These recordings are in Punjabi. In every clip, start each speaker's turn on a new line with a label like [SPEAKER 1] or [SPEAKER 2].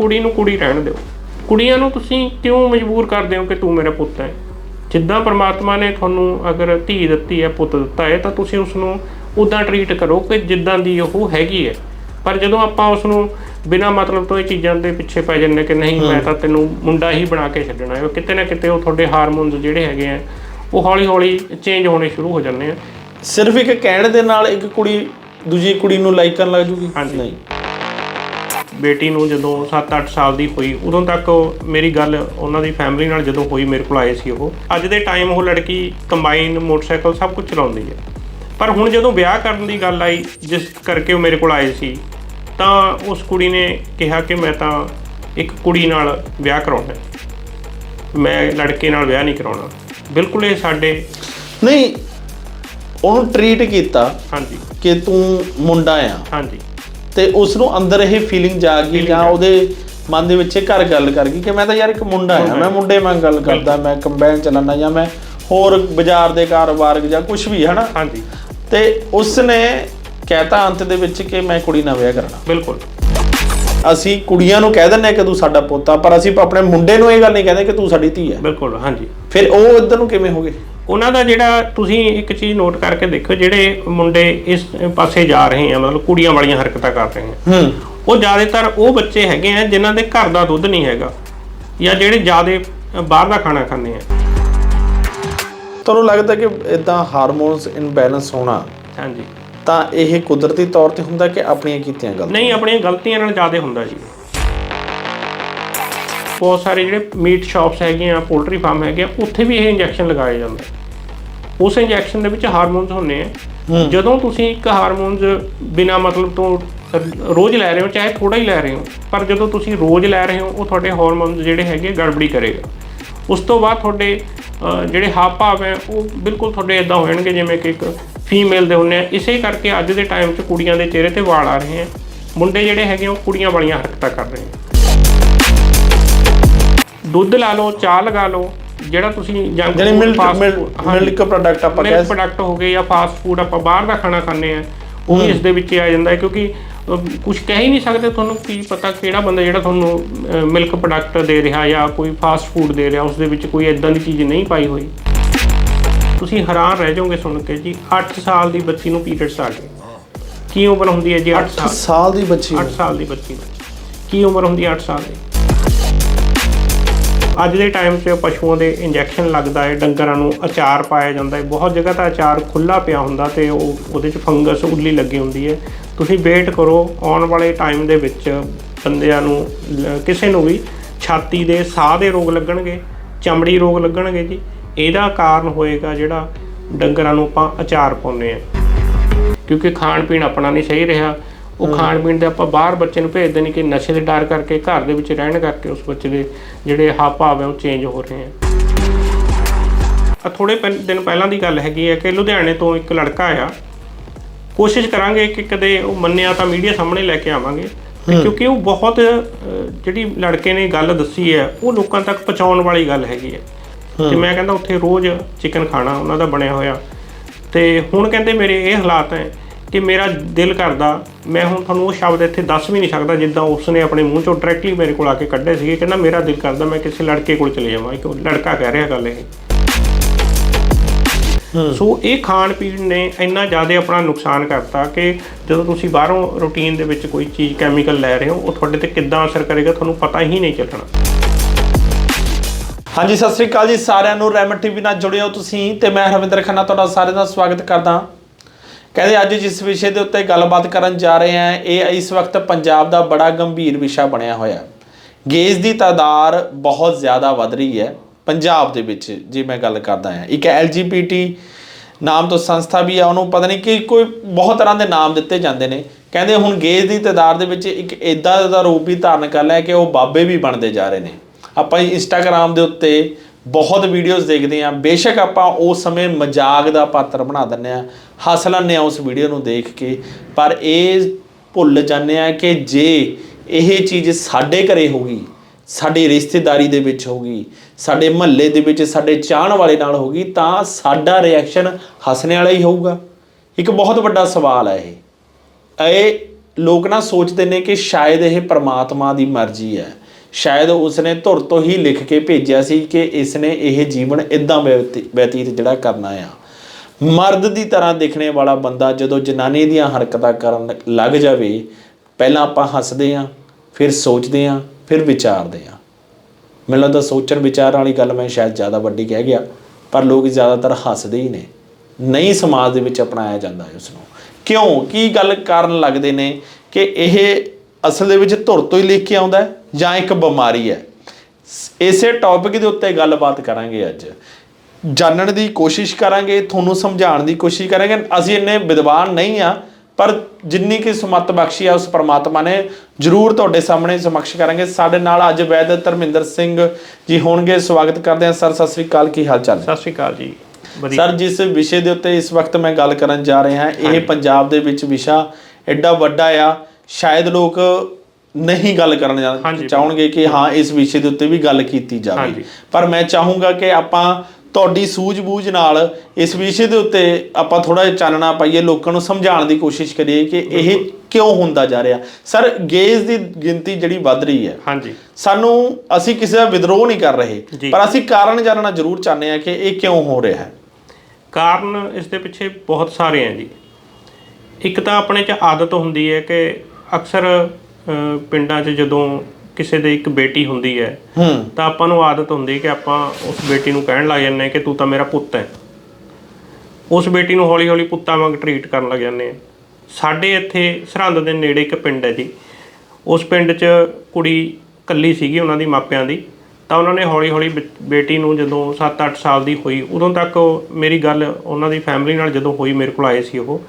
[SPEAKER 1] ਕੁੜੀ ਨੂੰ ਕੁੜੀ ਰਹਿਣ ਦਿਓ। ਕੁੜੀਆਂ ਨੂੰ ਤੁਸੀਂ ਕਿਉਂ ਮਜਬੂਰ ਕਰਦੇ ਹੋ ਕਿ ਤੂੰ ਮੇਰਾ ਪੁੱਤ ਹੈ? ਜਿੱਦਾਂ ਪ੍ਰਮਾਤਮਾ ਨੇ ਤੁਹਾਨੂੰ ਅਗਰ ਧੀ ਦਿੱਤੀ ਹੈ ਪੁੱਤ ਦਿੱਤਾ ਹੈ ਤਾਂ ਤੁਸੀਂ ਉਸ ਨੂੰ ਉਦਾਂ ਟਰੀਟ ਕਰੋ ਕਿ ਜਿੱਦਾਂ ਦੀ ਉਹ ਹੈਗੀ ਹੈ। ਪਰ ਜਦੋਂ ਆਪਾਂ ਉਸ ਨੂੰ ਬਿਨਾਂ ਮਤਲਬ ਤੋਂ ਇਹ ਚੀਜ਼ਾਂ ਦੇ ਪਿੱਛੇ ਪੈ ਜੰਨੇ ਕਿ ਨਹੀਂ ਮੈਂ ਤਾਂ ਤੈਨੂੰ ਮੁੰਡਾ ਹੀ ਬਣਾ ਕੇ ਛੱਡਣਾ ਹੈ ਕਿਤੇ ਨਾ ਕਿਤੇ ਉਹ ਤੁਹਾਡੇ ਹਾਰਮੋਨਸ ਜਿਹੜੇ ਹੈਗੇ ਆ ਉਹ ਹੌਲੀ ਹੌਲੀ ਚੇਂਜ ਹੋਣੇ ਸ਼ੁਰੂ ਹੋ ਜਾਂਦੇ ਆ।
[SPEAKER 2] ਸਿਰਫ ਇੱਕ ਕਹਿਣ ਦੇ ਨਾਲ ਇੱਕ ਕੁੜੀ ਦੂਜੀ ਕੁੜੀ ਨੂੰ ਲਾਈਕ ਕਰਨ ਲੱਗ ਜੂਗੀ?
[SPEAKER 1] ਹਾਂਜੀ।
[SPEAKER 2] ਨਹੀਂ।
[SPEAKER 1] ਬੇਟੀ ਨੂੰ ਜਦੋਂ 7-8 ਸਾਲ ਦੀ ਹੋਈ ਉਦੋਂ ਤੱਕ ਮੇਰੀ ਗੱਲ ਉਹਨਾਂ ਦੀ ਫੈਮਿਲੀ ਨਾਲ ਜਦੋਂ ਹੋਈ ਮੇਰੇ ਕੋਲ ਆਏ ਸੀ ਉਹ। ਅੱਜ ਦੇ ਟਾਈਮ ਉਹ ਲੜਕੀ ਕੰਬਾਈਨ ਮੋਟਰਸਾਈਕਲ ਸਭ ਕੁਝ ਚਲਾਉਂਦੀ ਹੈ। ਪਰ ਹੁਣ ਜਦੋਂ ਵਿਆਹ ਕਰਨ ਦੀ ਗੱਲ ਆਈ ਜਿਸ ਕਰਕੇ ਉਹ ਮੇਰੇ ਕੋਲ ਆਏ ਸੀ ਤਾਂ ਉਸ ਕੁੜੀ ਨੇ ਕਿਹਾ ਕਿ ਮੈਂ ਤਾਂ ਇੱਕ ਕੁੜੀ ਨਾਲ ਵਿਆਹ ਕਰਾਉਣਾ। ਮੈਂ ਲੜਕੇ ਨਾਲ ਵਿਆਹ ਨਹੀਂ ਕਰਾਉਣਾ। ਬਿਲਕੁਲ ਇਹ ਸਾਡੇ
[SPEAKER 2] ਨਹੀਂ ਉਹਨੂੰ ਟਰੀਟ ਕੀਤਾ
[SPEAKER 1] ਹਾਂਜੀ।
[SPEAKER 2] ਕਿ ਤੂੰ ਮੁੰਡਾ ਆ।
[SPEAKER 1] ਹਾਂਜੀ।
[SPEAKER 2] ਤੇ ਉਸ ਨੂੰ ਅੰਦਰ ਇਹ ਫੀਲਿੰਗ ਜਾਗ ਗਈ ਜਾਂ ਉਹਦੇ ਮਨ ਦੇ ਵਿੱਚ ਇਹ ਘਰ ਗੱਲ ਕਰ ਗਈ ਕਿ ਮੈਂ ਤਾਂ ਯਾਰ ਇੱਕ ਮੁੰਡਾ ਆ ਮੈਂ ਮੁੰਡੇ ਵਾਂਗ ਗੱਲ ਕਰਦਾ ਮੈਂ ਕੰਬਾਈਨ ਚਲਾਉਂਦਾ ਜਾਂ ਮੈਂ ਹੋਰ ਬਾਜ਼ਾਰ ਦੇ ਕਾਰੋਬਾਰ ਜਾਂ ਕੁਝ ਵੀ ਹਨਾ?
[SPEAKER 1] ਹਾਂਜੀ।
[SPEAKER 2] ਤੇ ਉਸ ਨੇ ਕਹਿਤਾ ਅੰਤ ਦੇ ਵਿੱਚ ਕਿ ਮੈਂ ਕੁੜੀ ਨਾਲ ਵਿਆਹ ਕਰਨਾ
[SPEAKER 1] ਬਿਲਕੁਲ।
[SPEAKER 2] ਅਸੀਂ ਕੁੜੀਆਂ ਨੂੰ ਕਹਿ ਦਿੰਦੇ ਆ ਕਿ ਤੂੰ ਸਾਡਾ ਪੋਤਾ ਪਰ ਅਸੀਂ ਆਪਣੇ ਮੁੰਡੇ ਨੂੰ ਇਹ ਗੱਲ ਨਹੀਂ ਕਹਿੰਦੇ ਕਿ ਤੂੰ ਸਾਡੀ ਧੀ ਹੈ।
[SPEAKER 1] ਬਿਲਕੁਲ ਹਾਂਜੀ।
[SPEAKER 2] ਫਿਰ ਉਹ ਇੱਧਰ ਨੂੰ ਕਿਵੇਂ ਹੋ ਗਏ?
[SPEAKER 1] ਉਹਨਾਂ ਦਾ ਜਿਹੜਾ ਤੁਸੀਂ ਇੱਕ ਚੀਜ਼ ਨੋਟ ਕਰਕੇ ਦੇਖੋ ਜਿਹੜੇ ਮੁੰਡੇ ਇਸ ਪਾਸੇ ਜਾ ਰਹੇ ਆ ਮਤਲਬ ਕੁੜੀਆਂ ਵਾਲੀਆਂ ਹਰਕਤਾਂ ਕਰ ਰਹੇ ਆ
[SPEAKER 2] ਹੂੰ।
[SPEAKER 1] ਉਹ ਜ਼ਿਆਦਾਤਰ ਉਹ ਬੱਚੇ ਹੈਗੇ ਆ ਜਿਨ੍ਹਾਂ ਦੇ ਘਰ ਦਾ ਦੁੱਧ ਨਹੀਂ ਹੈਗਾ ਜਾਂ ਜਿਹੜੇ ਜ਼ਿਆਦਾ ਬਾਹਰ ਦਾ ਖਾਣਾ ਖਾਂਦੇ ਆ।
[SPEAKER 2] ਤੁਹਾਨੂੰ ਲੱਗਦਾ ਕਿ ਇਦਾਂ ਹਾਰਮੋਨਸ ਇਨਬੈਲੈਂਸ ਹੋਣਾ
[SPEAKER 1] ਹਾਂਜੀ।
[SPEAKER 2] ਤਾਂ ਇਹ ਕੁਦਰਤੀ ਤੌਰ ਤੇ ਹੁੰਦਾ ਕਿ ਆਪਣੀਆਂ ਕੀਤੀਆਂ ਗਲਤੀਆਂ?
[SPEAKER 1] ਨਹੀਂ ਆਪਣੀਆਂ ਗਲਤੀਆਂ ਨਾਲ ਜ਼ਿਆਦਾ ਹੁੰਦਾ ਜੀ। ਬਹੁਤ ਸਾਰੇ ਜਿਹੜੇ ਮੀਟ ਸ਼ਾਪਸ ਹੈਗੇ ਆ ਪੋਲਟਰੀ ਫਾਰਮ ਹੈਗੇ ਆ ਉੱਥੇ ਵੀ ਇਹ ਇੰਜੈਕਸ਼ਨ ਲਗਾਏ ਜਾਂਦੇ ਉਸ ਇੰਜੈਕਸ਼ਨ ਦੇ ਵਿੱਚ ਹਾਰਮੋਨਸ ਹੁੰਦੇ ਆ। ਜਦੋਂ ਤੁਸੀਂ ਇੱਕ ਹਾਰਮੋਨਸ ਬਿਨਾ ਮਤਲਬ ਤੋਂ ਰੋਜ਼ ਲੈ ਰਹੇ ਹੋ ਚਾਹੇ ਥੋੜਾ ਹੀ ਲੈ ਰਹੇ ਹੋ ਪਰ ਜਦੋਂ ਤੁਸੀਂ ਰੋਜ਼ ਲੈ ਰਹੇ ਹੋ ਉਹ ਤੁਹਾਡੇ ਹਾਰਮੋਨਸ ਜਿਹੜੇ ਹੈਗੇ ਗੜਬੜੀ ਕਰੇਗਾ। ਉਸ ਤੋਂ ਬਾਅਦ ਤੁਹਾਡੇ ਜਿਹੜੇ ਹਾਵ ਭਾਵ ਹੈ ਉਹ ਬਿਲਕੁਲ ਤੁਹਾਡੇ ਇਦਾਂ ਹੋ ਜਾਣਗੇ ਜਿਵੇਂ ਕਿ ਇੱਕ ਫੀਮੇਲ ਦੇ ਹੁੰਦੇ ਆ। ਇਸੇ ਕਰਕੇ ਅੱਜ ਦੇ ਟਾਈਮ 'ਚ ਕੁੜੀਆਂ ਦੇ ਚਿਹਰੇ ਤੇ ਵਾਲ ਆ ਰਹੇ ਆ। ਮੁੰਡੇ ਜਿਹੜੇ ਹੈਗੇ ਉਹ ਕੁੜੀਆਂ ਵਾਲੀਆਂ ਹਰਕਤਾਂ ਕਰ ਰਹੇ ਆ। ਦੁੱਧ ਲਾ ਲਓ ਚਾਹ ਲਗਾ ਲਓ ਜਿਹੜਾ ਤੁਸੀਂ ਜੰਕ
[SPEAKER 2] ਜਿਹੜੀ ਮਿਲਕ ਮਿਲਕ ਪ੍ਰੋਡਕਟ ਆਪਾਂ ਕਹਿ
[SPEAKER 1] ਮਿਲਕ ਪ੍ਰੋਡਕਟ ਹੋ ਗਏ ਜਾਂ ਫਾਸਟ ਫੂਡ ਆਪਾਂ ਬਾਹਰ ਦਾ ਖਾਣਾ ਖਾਂਦੇ ਆ ਉਹ ਵੀ ਇਸ ਦੇ ਵਿੱਚ ਆ ਜਾਂਦਾ ਹੈ ਕਿਉਂਕਿ ਕੁਝ ਕਹਿ ਹੀ ਨਹੀਂ ਸਕਦੇ ਤੁਹਾਨੂੰ ਕੀ ਪਤਾ ਕਿਹੜਾ ਬੰਦਾ ਜਿਹੜਾ ਤੁਹਾਨੂੰ ਮਿਲਕ ਪ੍ਰੋਡਕਟ ਦੇ ਰਿਹਾ ਜਾਂ ਕੋਈ ਫਾਸਟ ਫੂਡ ਦੇ ਰਿਹਾ ਉਸ ਦੇ ਵਿੱਚ ਕੋਈ ਇਦਾਂ ਦੀ ਚੀਜ਼ ਨਹੀਂ ਪਾਈ ਹੋਈ। ਤੁਸੀਂ ਹੈਰਾਨ ਰਹਿ ਜਾਓਗੇ ਸੁਣ ਕੇ ਜੀ 8 ਸਾਲ ਦੀ ਬੱਚੀ ਨੂੰ ਪੀਰੀਅਡਸ ਆ ਗਏ ਕੀ ਉਮਰ ਹੁੰਦੀ ਹੈ ਜੀ 8
[SPEAKER 2] 8
[SPEAKER 1] ਸਾਲ?
[SPEAKER 2] ਦੀ ਬੱਚੀ
[SPEAKER 1] 8 ਸਾਲ ਦੀ ਬੱਚੀ ਕੀ ਉਮਰ ਹੁੰਦੀ ਹੈ 8 ਸਾਲ ਦੀ? ਅੱਜ ਦੇ ਟਾਈਮ 'ਚ ਪਸ਼ੂਆਂ ਦੇ ਇੰਜੈਕਸ਼ਨ ਲੱਗਦਾ ਹੈ, ਡੰਗਰਾਂ ਨੂੰ ਅਚਾਰ ਪਾਇਆ ਜਾਂਦਾ ਹੈ। ਬਹੁਤ ਜਗ੍ਹਾ ਤਾਂ ਅਚਾਰ ਖੁੱਲਾ ਪਿਆ ਹੁੰਦਾ ਤੇ ਉਹ ਉਹਦੇ 'ਚ ਫੰਗਸ ਉੱਲੀ ਲੱਗੀ ਹੁੰਦੀ ਹੈ। ਤੁਸੀਂ ਵੇਟ ਕਰੋ, ਆਉਣ ਵਾਲੇ ਟਾਈਮ ਦੇ ਵਿੱਚ ਬੰਦਿਆਂ ਨੂੰ ਕਿਸੇ ਨੂੰ ਵੀ ਛਾਤੀ ਦੇ ਸਾਹ ਦੇ ਰੋਗ ਲੱਗਣਗੇ, ਚਮੜੀ ਰੋਗ ਲੱਗਣਗੇ ਜੀ। ਇਹਦਾ ਕਾਰਨ ਹੋਏਗਾ ਜਿਹੜਾ ਡੰਗਰਾਂ ਨੂੰ ਆਪਾਂ ਅਚਾਰ ਪਾਉਂਦੇ ਆ ਕਿਉਂਕਿ ਖਾਣ ਪੀਣ ਆਪਣਾ ਨਹੀਂ ਸਹੀ ਰਿਹਾ। ਉਹ ਖਾਣ ਪੀਣ ਤੇ ਆਪਾਂ ਬਾਹਰ ਬੱਚੇ ਨੂੰ ਭੇਜਦੇ ਨਹੀਂ ਕਿ ਨਸ਼ੇ ਦੇ ਡਰ ਕਰਕੇ ਘਰ ਦੇ ਵਿੱਚ ਰਹਿਣ ਕਰਕੇ ਉਸ ਬੱਚੇ ਦੇ ਜਿਹੜੇ ਹਾਵ ਭਾਵ ਹੈ ਉਹ ਚੇਂਜ ਹੋ ਰਹੇ ਆ ਆ ਥੋੜੇ ਦਿਨ ਪਹਿਲਾਂ ਦੀ ਗੱਲ ਹੈਗੀ ਹੈ ਕਿ ਲੁਧਿਆਣੇ ਤੋਂ ਇੱਕ ਲੜਕਾ ਆਇਆ। ਕੋਸ਼ਿਸ਼ ਕਰਾਂਗੇ ਕਿ ਕਦੇ ਉਹ ਮੰਨਿਆ ਤਾਂ ਮੀਡੀਆ ਸਾਹਮਣੇ ਲੈ ਕੇ ਆਵਾਂਗੇ ਕਿਉਂਕਿ ਉਹ ਬਹੁਤ ਜਿਹੜੀ ਲੜਕੇ ਨੇ ਗੱਲ ਦੱਸੀ ਹੈ ਉਹ ਲੋਕਾਂ ਤੱਕ ਪਹੁੰਚਾਉਣ ਵਾਲੀ ਗੱਲ ਹੈਗੀ ਹੈ। ਤੇ ਮੈਂ ਕਹਿੰਦਾ ਉੱਥੇ ਰੋਜ਼ ਚਿਕਨ ਖਾਣਾ ਉਹਨਾਂ ਦਾ ਬਣਿਆ ਹੋਇਆ। ਤੇ ਹੁਣ ਕਹਿੰਦੇ ਮੇਰੇ ਇਹ ਹਾਲਾਤ ਹੈ ਕਿ ਮੇਰਾ ਦਿਲ ਕਰਦਾ ਮੈਂ ਹੁਣ ਤੁਹਾਨੂੰ ਉਹ ਸ਼ਬਦ ਇੱਥੇ ਦੱਸ ਵੀ ਨਹੀਂ ਸਕਦਾ ਜਿੱਦਾਂ ਉਸਨੇ ਆਪਣੇ ਮੂੰਹ ਚੋਂ ਡਾਇਰੈਕਟਲੀ ਮੇਰੇ ਕੋਲ ਆ ਕੇ ਕੱਢੇ ਸੀਗੇ ਕਹਿੰਦਾ ਮੇਰਾ ਦਿਲ ਕਰਦਾ ਮੈਂ ਕਿਸੇ ਲੜਕੇ ਕੋਲ ਚਲੇ ਜਾਵਾਂ ਇੱਕ ਲੜਕਾ ਕਹਿ ਰਿਹਾ ਗੱਲ ਇਹ। ਸੋ ਇਹ ਖਾਣ ਪੀਣ ਨੇ ਇੰਨਾ ਜ਼ਿਆਦਾ ਆਪਣਾ ਨੁਕਸਾਨ ਕਰਤਾ ਕਿ ਜਦੋਂ ਤੁਸੀਂ ਬਾਹਰੋਂ ਰੂਟੀਨ ਦੇ ਵਿੱਚ ਕੋਈ ਚੀਜ਼ ਕੈਮੀਕਲ ਲੈ ਰਹੇ ਹੋ ਉਹ ਤੁਹਾਡੇ ਤੇ ਕਿੱਦਾਂ ਅਸਰ ਕਰੇਗਾ ਤੁਹਾਨੂੰ ਪਤਾ ਹੀ ਨਹੀਂ ਚੱਲਣਾ।
[SPEAKER 2] ਹਾਂਜੀ ਸਤਿ ਸ੍ਰੀ ਅਕਾਲ ਜੀ ਸਾਰਿਆਂ ਨੂੰ ਰੈਮਟ ਟੀਵੀ ਨਾਲ ਜੁੜੇ ਹੋ ਤੁਸੀਂ ਤੇ ਮੈਂ ਰਵਿੰਦਰ ਖੰਨਾ ਤੁਹਾਡਾ ਸਾਰਿਆਂ ਦਾ ਸਵਾਗਤ ਕਰਦਾ। ਕਹਿੰਦੇ ਅੱਜ ਜਿਸ ਵਿਸ਼ੇ ਦੇ ਉੱਤੇ ਗੱਲਬਾਤ ਕਰਨ ਜਾ ਰਹੇ ਹਾਂ, ਇਹ ਇਸ ਵਕਤ ਪੰਜਾਬ ਦਾ ਬੜਾ ਗੰਭੀਰ ਵਿਸ਼ਾ ਬਣਿਆ ਹੋਇਆ। ਗੇਜ ਦੀ ਤਾਦਾਦ ਬਹੁਤ ਜ਼ਿਆਦਾ ਵੱਧ ਰਹੀ ਹੈ, ਪੰਜਾਬ ਦੇ ਵਿੱਚ, ਜੇ ਮੈਂ ਗੱਲ ਕਰਦਾ ਹਾਂ। ਇੱਕ ਐਲਜੀਬੀਟੀ ਨਾਮ ਤੋਂ ਸੰਸਥਾ ਵੀ ਆ, ਉਹਨੂੰ ਪਤਾ ਨਹੀਂ ਕਿ ਕੋਈ ਬਹੁਤ ਤਰ੍ਹਾਂ ਦੇ ਨਾਮ ਦਿੱਤੇ ਜਾਂਦੇ ਨੇ। ਕਹਿੰਦੇ ਹੁਣ ਗੇਜ ਦੀ ਤਾਦਾਦ ਦੇ ਵਿੱਚ ਇੱਕ ਇਦਾਂ ਦਾ ਰੂਪ ਵੀ ਧਾਰਨ ਕਰ ਲਿਆ ਕਿ ਉਹ ਬਾਬੇ ਵੀ ਬਣਦੇ ਜਾ ਰਹੇ ਨੇ। ਆਪਾਂ ਇੰਸਟਾਗ੍ਰam ਦੇ ਉੱਤੇ ਬਹੁਤ ਵੀਡੀਓਜ਼ ਦੇਖਦੇ ਹਾਂ। ਬੇਸ਼ੱਕ ਆਪਾਂ ਉਸ ਸਮੇਂ ਮਜ਼ਾਕ ਦਾ ਪਾਤਰ ਬਣਾ ਦਿੰਦੇ ਹਾਂ। ਹੱਸ ਲੈਂਦੇ ਹਾਂ ਉਸ ਵੀਡੀਓ ਨੂੰ ਦੇਖ ਕੇ। ਪਰ ਇਹ ਭੁੱਲ ਜਾਂਦੇ ਆ ਕਿ ਜੇ ਇਹ ਚੀਜ਼ ਸਾਡੇ ਘਰੇ ਹੋਗੀ ਸਾਡੀ ਰਿਸ਼ਤੇਦਾਰੀ ਦੇ ਵਿੱਚ ਹੋਗੀ ਸਾਡੇ ਮਹੱਲੇ ਦੇ ਵਿੱਚ ਸਾਡੇ ਚਾਹਣ ਵਾਲੇ ਨਾਲ ਹੋਗੀ ਤਾਂ ਸਾਡਾ ਰਿਐਕਸ਼ਨ ਹੱਸਣੇ ਵਾਲਾ ਹੀ ਹੋਊਗਾ। ਇੱਕ ਬਹੁਤ ਵੱਡਾ ਸਵਾਲ ਹੈ ਇਹ। ਇਹ ਲੋਕ ਨਾ ਸੋਚਦੇ ਨੇ ਕਿ ਸ਼ਾਇਦ ਇਹ ਪ੍ਰਮਾਤਮਾ ਦੀ ਮਰਜ਼ੀ ਹੈ। ਸ਼ਾਇਦ ਉਸਨੇ ਧੁਰ ਤੋਂ ਹੀ ਲਿਖ ਕੇ ਭੇਜਿਆ ਸੀ ਕਿ ਇਸਨੇ ਇਹ ਜੀਵਨ ਇਦਾਂ ਬਤੀਤ ਜਿਹੜਾ ਕਰਨਾ ਆ। ਮਰਦ ਦੀ ਤਰ੍ਹਾਂ ਦਿਖਣੇ ਵਾਲਾ ਬੰਦਾ ਜਦੋਂ ਜਨਾਨੀ ਦੀਆਂ ਹਰਕਤਾਂ ਕਰਨ ਲੱਗ ਜਾਵੇ, ਪਹਿਲਾਂ ਆਪਾਂ ਹੱਸਦੇ ਆਂ, ਫਿਰ ਸੋਚਦੇ ਆਂ, ਫਿਰ ਵਿਚਾਰਦੇ ਆਂ। ਮੈਨੂੰ ਲੱਗਦਾ ਸੋਚਣ ਵਿਚਾਰ ਵਾਲੀ ਗੱਲ ਮੈਂ ਸ਼ਾਇਦ ਜ਼ਿਆਦਾ ਵੱਡੀ ਕਹਿ ਗਿਆ, ਪਰ ਲੋਕ ਜ਼ਿਆਦਾਤਰ ਹੱਸਦੇ ਹੀ ਨੇ। ਨਹੀਂ ਸਮਾਜ ਦੇ ਵਿੱਚ ਅਪਣਾਇਆ ਜਾਂਦਾ ਹੈ ਉਸ ਨੂੰ ਕਿਉਂ? ਕੀ ਗੱਲ ਕਾਰਨ ਲੱਗਦੇ ਨੇ ਕਿ ਇਹ ਅਸਲ ਦੇ ਵਿੱਚ ਧੁਰ ਤੋਂ ਹੀ ਲਿਖ ਕੇ ਆਉਂਦਾ ਹੈ? ਜਾਂ ਇੱਕ ਬਿਮਾਰੀ ਹੈ। ਇਸੇ ਟੌਪਿਕ ਦੇ ਉੱਤੇ ਗੱਲਬਾਤ ਕਰਾਂਗੇ ਅੱਜ। ਜਾਣਨ ਦੀ ਕੋਸ਼ਿਸ਼ ਕਰਾਂਗੇ ਤੁਹਾਨੂੰ ਸਮਝਾਉਣ ਦੀ ਕੋਸ਼ਿਸ਼ ਕਰਾਂਗੇ। ਅਸੀਂ ਇੰਨੇ ਵਿਦਵਾਨ ਨਹੀਂ ਆ ਪਰ ਜਿੰਨੀ ਕਿ ਸਮਤ ਬਖਸ਼ੀ ਆ ਉਸ ਪ੍ਰਮਾਤਮਾ ਨੇ ਜਰੂਰ ਤੁਹਾਡੇ ਸਾਹਮਣੇ ਸਮਕਸ਼ ਕਰਾਂਗੇ। ਸਾਡੇ ਨਾਲ ਅੱਜ ਵੈਦ ਧਰਮਿੰਦਰ ਸਿੰਘ ਜੀ ਹੋਣਗੇ। ਸਵਾਗਤ ਕਰਦੇ ਹਾਂ। ਸਰ ਸਤਿ ਸ੍ਰੀ ਅਕਾਲ। ਕੀ ਹਾਲ ਚਾਲ
[SPEAKER 1] ਸਤਿ ਸ਼੍ਰੀ ਅਕਾਲ ਜੀ।
[SPEAKER 2] ਸਰ ਜਿਸ ਵਿਸ਼ੇ ਦੇ ਉੱਤੇ ਇਸ ਵਕਤ ਮੈਂ ਗੱਲ ਕਰਨ ਜਾ ਰਿਹਾ ਹਾਂ ਇਹ ਪੰਜਾਬ ਦੇ ਵਿੱਚ ਵਿਸ਼ਾ ਐਡਾ ਵੱਡਾ ਆ। ਸ਼ਾਇਦ ਲੋਕ ਨਹੀਂ ਗੱਲ ਕਰਨ ਜਾ-। ਚਾਹਣਗੇ ਕਿ ਹਾਂ ਇਸ ਵਿਸ਼ੇ ਦੇ ਉੱਤੇ ਵੀ ਗੱਲ ਕੀਤੀ ਜਾਵੇ। ਪਰ ਮੈਂ ਚਾਹੂੰਗਾ ਕਿ ਆਪਾਂ ਤੁਹਾਡੀ ਸੂਝ-ਬੂਝ ਨਾਲ ਇਸ ਵਿਸ਼ੇ ਦੇ ਉੱਤੇ ਆਪਾਂ ਥੋੜਾ ਜਿਹਾ ਚਾਨਣਾ ਪਾਈਏ ਲੋਕਾਂ ਨੂੰ ਸਮਝਾਉਣ ਦੀ ਕੋਸ਼ਿਸ਼ ਕਰੀਏ ਕਿ ਇਹ ਕਿਉਂ ਹੁੰਦਾ ਜਾ ਰਿਹਾ ਸਰ ਗੇਜ਼ ਦੀ ਗਿਣਤੀ ਜਿਹੜੀ ਵੱਧ ਰਹੀ ਹੈ
[SPEAKER 1] ਹਾਂਜੀ
[SPEAKER 2] ਸਾਨੂੰ ਅਸੀਂ ਕਿਸੇ ਦਾ ਵਿਦਰੋਹ ਨਹੀਂ ਕਰ ਰਹੇ। ਪਰ ਅਸੀਂ ਕਾਰਨ ਜਾਣਨਾ ਜ਼ਰੂਰ ਚਾਹੁੰਦੇ ਹਾਂ ਕਿ ਇਹ ਕਿਉਂ ਹੋ ਰਿਹਾ ਹੈ
[SPEAKER 1] ਕਾਰਨ ਇਸ ਦੇ ਪਿੱਛੇ ਬਹੁਤ ਸਾਰੇ ਹੈ ਜੀ ਇੱਕ ਤਾਂ ਆਪਣੇ 'ਚ ਆਦਤ ਹੁੰਦੀ ਹੈ ਕਿ ਅਕਸਰ ਪਿੰਡਾਂ 'ਚ ਜਦੋਂ ਕਿਸੇ ਦੇ ਇੱਕ ਬੇਟੀ ਹੁੰਦੀ ਹੈ
[SPEAKER 2] ਹੂੰ।
[SPEAKER 1] ਤਾਂ ਆਪਾਂ ਨੂੰ ਆਦਤ ਹੁੰਦੀ ਹੈ ਕਿ ਆਪਾਂ ਉਸ ਬੇਟੀ ਨੂੰ ਕਹਿਣ ਲੱਗ ਜਾਂਦੇ ਹਾਂ ਕਿ ਤੂੰ ਤਾਂ ਮੇਰਾ ਪੁੱਤ ਹੈ। ਉਸ ਬੇਟੀ ਨੂੰ ਹੌਲੀ-ਹੌਲੀ ਪੁੱਤਾਂ ਵਾਂਗ ਟਰੀਟ ਕਰਨ ਲੱਗ ਜਾਂਦੇ ਆ ਸਾਡੇ ਇੱਥੇ ਸਰਹੰਦ ਦੇ ਨੇੜੇ ਇੱਕ ਪਿੰਡ ਹੈ ਜੀ। ਉਸ ਪਿੰਡ 'ਚ ਕੁੜੀ ਕੱਲੀ ਸੀਗੀ ਉਹਨਾਂ ਦੀ ਮਾਪਿਆਂ ਦੀ। ਤਾਂ ਉਹਨਾਂ ਨੇ ਹੌਲੀ-ਹੌਲੀ ਬੇਟੀ ਨੂੰ ਜਦੋਂ 7-8 ਸਾਲ ਦੀ ਹੋਈ ਉਦੋਂ ਤੱਕ ਮੇਰੀ ਗੱਲ ਉਹਨਾਂ ਦੀ ਫੈਮਿਲੀ ਨਾਲ ਜਦੋਂ ਹੋਈ ਮੇਰੇ ਕੋਲ ਆਏ ਸੀ ਉਹ।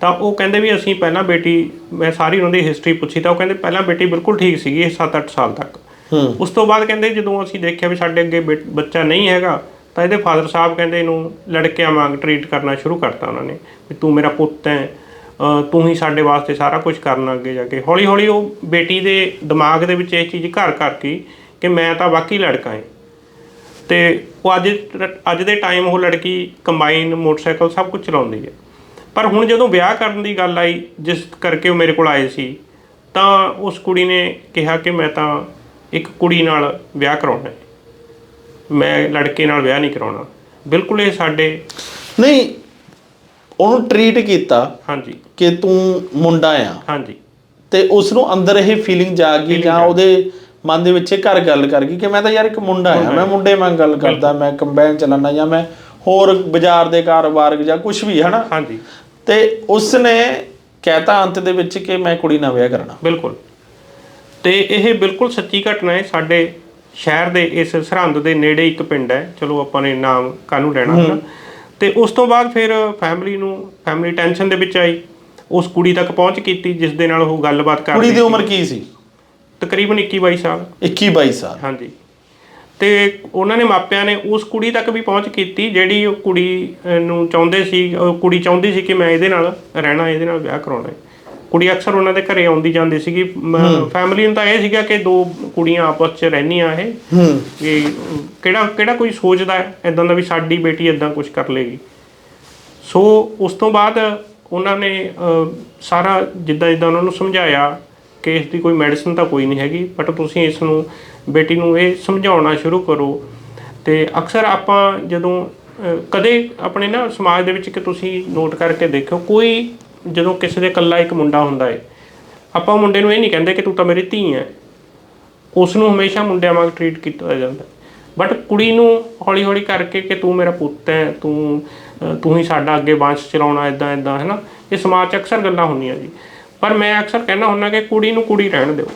[SPEAKER 1] ਤਾਂ ਉਹ ਕਹਿੰਦੇ ਵੀ ਅਸੀਂ ਪਹਿਲਾਂ ਬੇਟੀ ਮੈਂ ਸਾਰੀ ਉਹਨਾਂ ਦੀ ਹਿਸਟਰੀ ਪੁੱਛੀ ਤਾਂ ਉਹ ਕਹਿੰਦੇ ਪਹਿਲਾਂ ਬੇਟੀ ਬਿਲਕੁਲ ਠੀਕ ਸੀਗੀ 7-8 ਸਾਲ ਤੱਕ। ਉਸ ਤੋਂ ਬਾਅਦ ਕਹਿੰਦੇ ਜਦੋਂ ਅਸੀਂ ਦੇਖਿਆ ਵੀ ਸਾਡੇ ਅੱਗੇ ਬੱਚਾ ਨਹੀਂ ਹੈਗਾ ਤਾਂ ਇਹਦੇ ਫਾਦਰ ਸਾਹਿਬ ਕਹਿੰਦੇ ਇਹਨੂੰ ਲੜਕਿਆਂ ਵਾਂਗ ਟਰੀਟ ਕਰਨਾ ਸ਼ੁਰੂ ਕਰਤਾ ਉਹਨਾਂ ਨੇ ਵੀ ਤੂੰ ਮੇਰਾ ਪੁੱਤ ਹੈ ਤੂੰ ਹੀ ਸਾਡੇ ਵਾਸਤੇ ਸਾਰਾ ਕੁਝ ਕਰਨਾ ਅੱਗੇ ਜਾ ਕੇ। ਹੌਲੀ ਹੌਲੀ ਉਹ ਬੇਟੀ ਦੇ ਦਿਮਾਗ ਦੇ ਵਿੱਚ ਇਹ ਚੀਜ਼ ਘਰ ਘਰ ਗਈ ਕਿ ਮੈਂ ਤਾਂ ਵਾਕਈ ਲੜਕਾ ਹਾਂ। ਤੇ ਉਹ ਅੱਜ ਅੱਜ ਦੇ ਟਾਈਮ ਉਹ ਲੜਕੀ ਕੰਬਾਈਨ ਮੋਟਰਸਾਈਕਲ ਸਭ ਕੁਝ ਚਲਾਉਂਦੀ ਹੈ। ਪਰ ਹੁਣ ਜਦੋਂ ਵਿਆਹ ਕਰਨ ਦੀ ਗੱਲ ਆਈ ਜਿਸ ਕਰਕੇ ਉਹ ਮੇਰੇ ਕੋਲ ਆਏ ਸੀ ਤਾਂ ਉਸ ਕੁੜੀ ਨੇ ਕਿਹਾ ਕਿ ਮੈਂ ਤਾਂ ਇੱਕ ਕੁੜੀ ਨਾਲ ਵਿਆਹ ਕਰਾਉਣਾ ਹੈ। ਮੈਂ ਲੜਕੇ ਨਾਲ ਵਿਆਹ ਨਹੀਂ ਕਰਾਉਣਾ। ਬਿਲਕੁਲ ਇਹ ਸਾਡੇ
[SPEAKER 2] ਨਹੀਂ ਉਹਨੂੰ ਟਰੀਟ ਕੀਤਾ
[SPEAKER 1] ਹਾਂਜੀ।
[SPEAKER 2] ਕਿ ਤੂੰ ਮੁੰਡਾ ਆ।
[SPEAKER 1] ਹਾਂਜੀ।
[SPEAKER 2] ਤੇ ਉਸ ਨੂੰ ਅੰਦਰ ਇਹ ਫੀਲਿੰਗ ਜਾ ਗਈ ਜਾਂ ਉਹਦੇ ਮਨ ਦੇ ਵਿੱਚ ਇਹ ਘਰ ਗੱਲ ਕਰ ਗਈ ਕਿ ਮੈਂ ਤਾਂ ਯਾਰ ਇੱਕ ਮੁੰਡਾ ਆ ਮੈਂ ਮੁੰਡੇ ਵਾਂਗ ਗੱਲ ਕਰਦਾ ਮੈਂ ਕੰਬਾਈਨ ਚਲਾਉਂਦਾ ਜਾਂ ਮੈਂ ਹੋਰ ਬਾਜ਼ਾਰ ਦੇ ਕਾਰੋਬਾਰ ਜਾਂ ਕੁਝ ਵੀ ਹਨਾ?
[SPEAKER 1] ਹਾਂਜੀ।
[SPEAKER 2] ਤੇ ਉਸ ਨੇ ਕਹਿਤਾ ਅੰਤ ਦੇ ਵਿੱਚ ਕਿ ਮੈਂ ਕੁੜੀ ਨਾਲ ਵਿਆਹ ਕਰਨਾ।
[SPEAKER 1] ਬਿਲਕੁਲ। ਤੇ ਇਹ ਬਿਲਕੁਲ ਸੱਚੀ ਘਟਨਾ ਹੈ। ਸਾਡੇ ਸ਼ਹਿਰ ਦੇ ਇਸ ਸਰਹੰਦ ਦੇ ਨੇੜੇ ਇੱਕ ਪਿੰਡ ਹੈ। ਚਲੋ ਆਪਾਂ ਨੇ ਨਾਮ ਕਾਹਨੂੰ ਲੈਣਾ ਹੈ। ਤੇ ਉਸ ਤੋਂ ਬਾਅਦ ਫਿਰ ਫੈਮਿਲੀ ਨੂੰ ਫੈਮਿਲੀ ਟੈਨਸ਼ਨ ਦੇ ਵਿੱਚ ਆਈ। ਉਸ ਕੁੜੀ ਤੱਕ ਪਹੁੰਚ ਕੀਤੀ ਜਿਸ ਦੇ ਨਾਲ ਉਹ ਗੱਲਬਾਤ
[SPEAKER 2] ਕੁੜੀ
[SPEAKER 1] ਕਰਦੀ
[SPEAKER 2] ਦੀ ਉਮਰ ਕੀ ਸੀ?
[SPEAKER 1] ਤਕਰੀਬਨ 21 22 ਸਾਲ।
[SPEAKER 2] 21 22 ਸਾਲ।
[SPEAKER 1] ਹਾਂਜੀ। ਤੇ ਉਹਨਾਂ ਨੇ ਮਾਪਿਆਂ ਨੇ ਉਸ ਕੁੜੀ ਤੱਕ ਵੀ ਪਹੁੰਚ ਕੀਤੀ ਜਿਹੜੀ ਉਹ ਕੁੜੀ ਨੂੰ ਚਾਹੁੰਦੇ ਸੀ ਉਹ ਕੁੜੀ ਚਾਹੁੰਦੀ ਸੀ ਕਿ ਮੈਂ ਇਹਦੇ ਨਾਲ ਰਹਿਣਾ ਇਹਦੇ ਨਾਲ ਵਿਆਹ ਕਰਾਉਣਾ ਹੈ। ਕੁੜੀ ਅਕਸਰ ਉਹਨਾਂ ਦੇ ਘਰੇ ਆਉਂਦੀ ਜਾਂਦੀ ਸੀਗੀ। ਫੈਮਿਲੀ ਨੂੰ ਤਾਂ ਇਹ ਸੀਗਾ ਕਿ ਦੋ ਕੁੜੀਆਂ ਆਪਸ 'ਚ ਰਹਿੰਦੀਆਂ ਇਹ। ਅਮ, ਕਿਹੜਾ ਕਿਹੜਾ ਕੋਈ ਸੋਚਦਾ ਹੈ ਇਦਾਂ ਦਾ ਵੀ ਸਾਡੀ ਬੇਟੀ ਇਦਾਂ ਕੁਝ ਕਰ ਲੇਗੀ। ਸੋ ਉਸ ਤੋਂ ਬਾਅਦ ਉਹਨਾਂ ਨੇ ਸਾਰਾ ਜਿੱਦਾਂ ਜਿੱਦਾਂ ਉਹਨਾਂ ਨੂੰ ਸਮਝਾਇਆ ਕਿ ਇਸ ਦੀ ਕੋਈ ਮੈਡੀਸਨ ਤਾਂ ਕੋਈ ਨਹੀਂ ਹੈਗੀ ਬਟ ਤੁਸੀਂ ਇਸ ਨੂੰ ਬੇਟੀ ਨੂੰ ਇਹ ਸਮਝਾਉਣਾ ਸ਼ੁਰੂ ਕਰੋ। ਤੇ ਅਕਸਰ ਆਪਾਂ ਜਦੋਂ ਕਦੇ ਆਪਣੇ ਨਾ ਸਮਾਜ ਦੇ ਵਿੱਚ ਕਿ ਤੁਸੀਂ ਨੋਟ ਕਰਕੇ ਦੇਖਿਓ, ਕੋਈ ਜਦੋਂ ਕਿਸੇ ਦੇ ਇਕੱਲਾ ਇੱਕ ਮੁੰਡਾ ਹੁੰਦਾ ਹੈ ਆਪਾਂ ਮੁੰਡੇ ਨੂੰ ਇਹ ਨਹੀਂ ਕਹਿੰਦੇ ਕਿ ਤੂੰ ਤਾਂ ਮੇਰੀ ਧੀ ਹੈ ਉਸ ਨੂੰ ਹਮੇਸ਼ਾ ਮੁੰਡਿਆਂ ਵਾਂਗ ਟਰੀਟ ਕੀਤਾ ਜਾਂਦਾ। ਬਟ ਕੁੜੀ ਨੂੰ ਹੌਲੀ ਹੌਲੀ ਕਰਕੇ ਕਿ ਤੂੰ ਮੇਰਾ ਪੁੱਤ ਹੈ ਤੂੰ ਤੂੰ ਹੀ ਸਾਡਾ ਅੱਗੇ ਵਾਂਸ਼ ਚਲਾਉਣਾ ਇਦਾਂ ਇਦਾਂ ਹੈ ਨਾ ਇਹ ਸਮਾਜ 'ਚ ਅਕਸਰ ਗੱਲਾਂ ਹੁੰਦੀਆਂ ਜੀ। ਪਰ ਮੈਂ ਅਕਸਰ ਕਹਿਣਾ ਹੁੰਦਾ ਕਿ ਕੁੜੀ ਨੂੰ ਕੁੜੀ ਰਹਿਣ ਦਿਓ।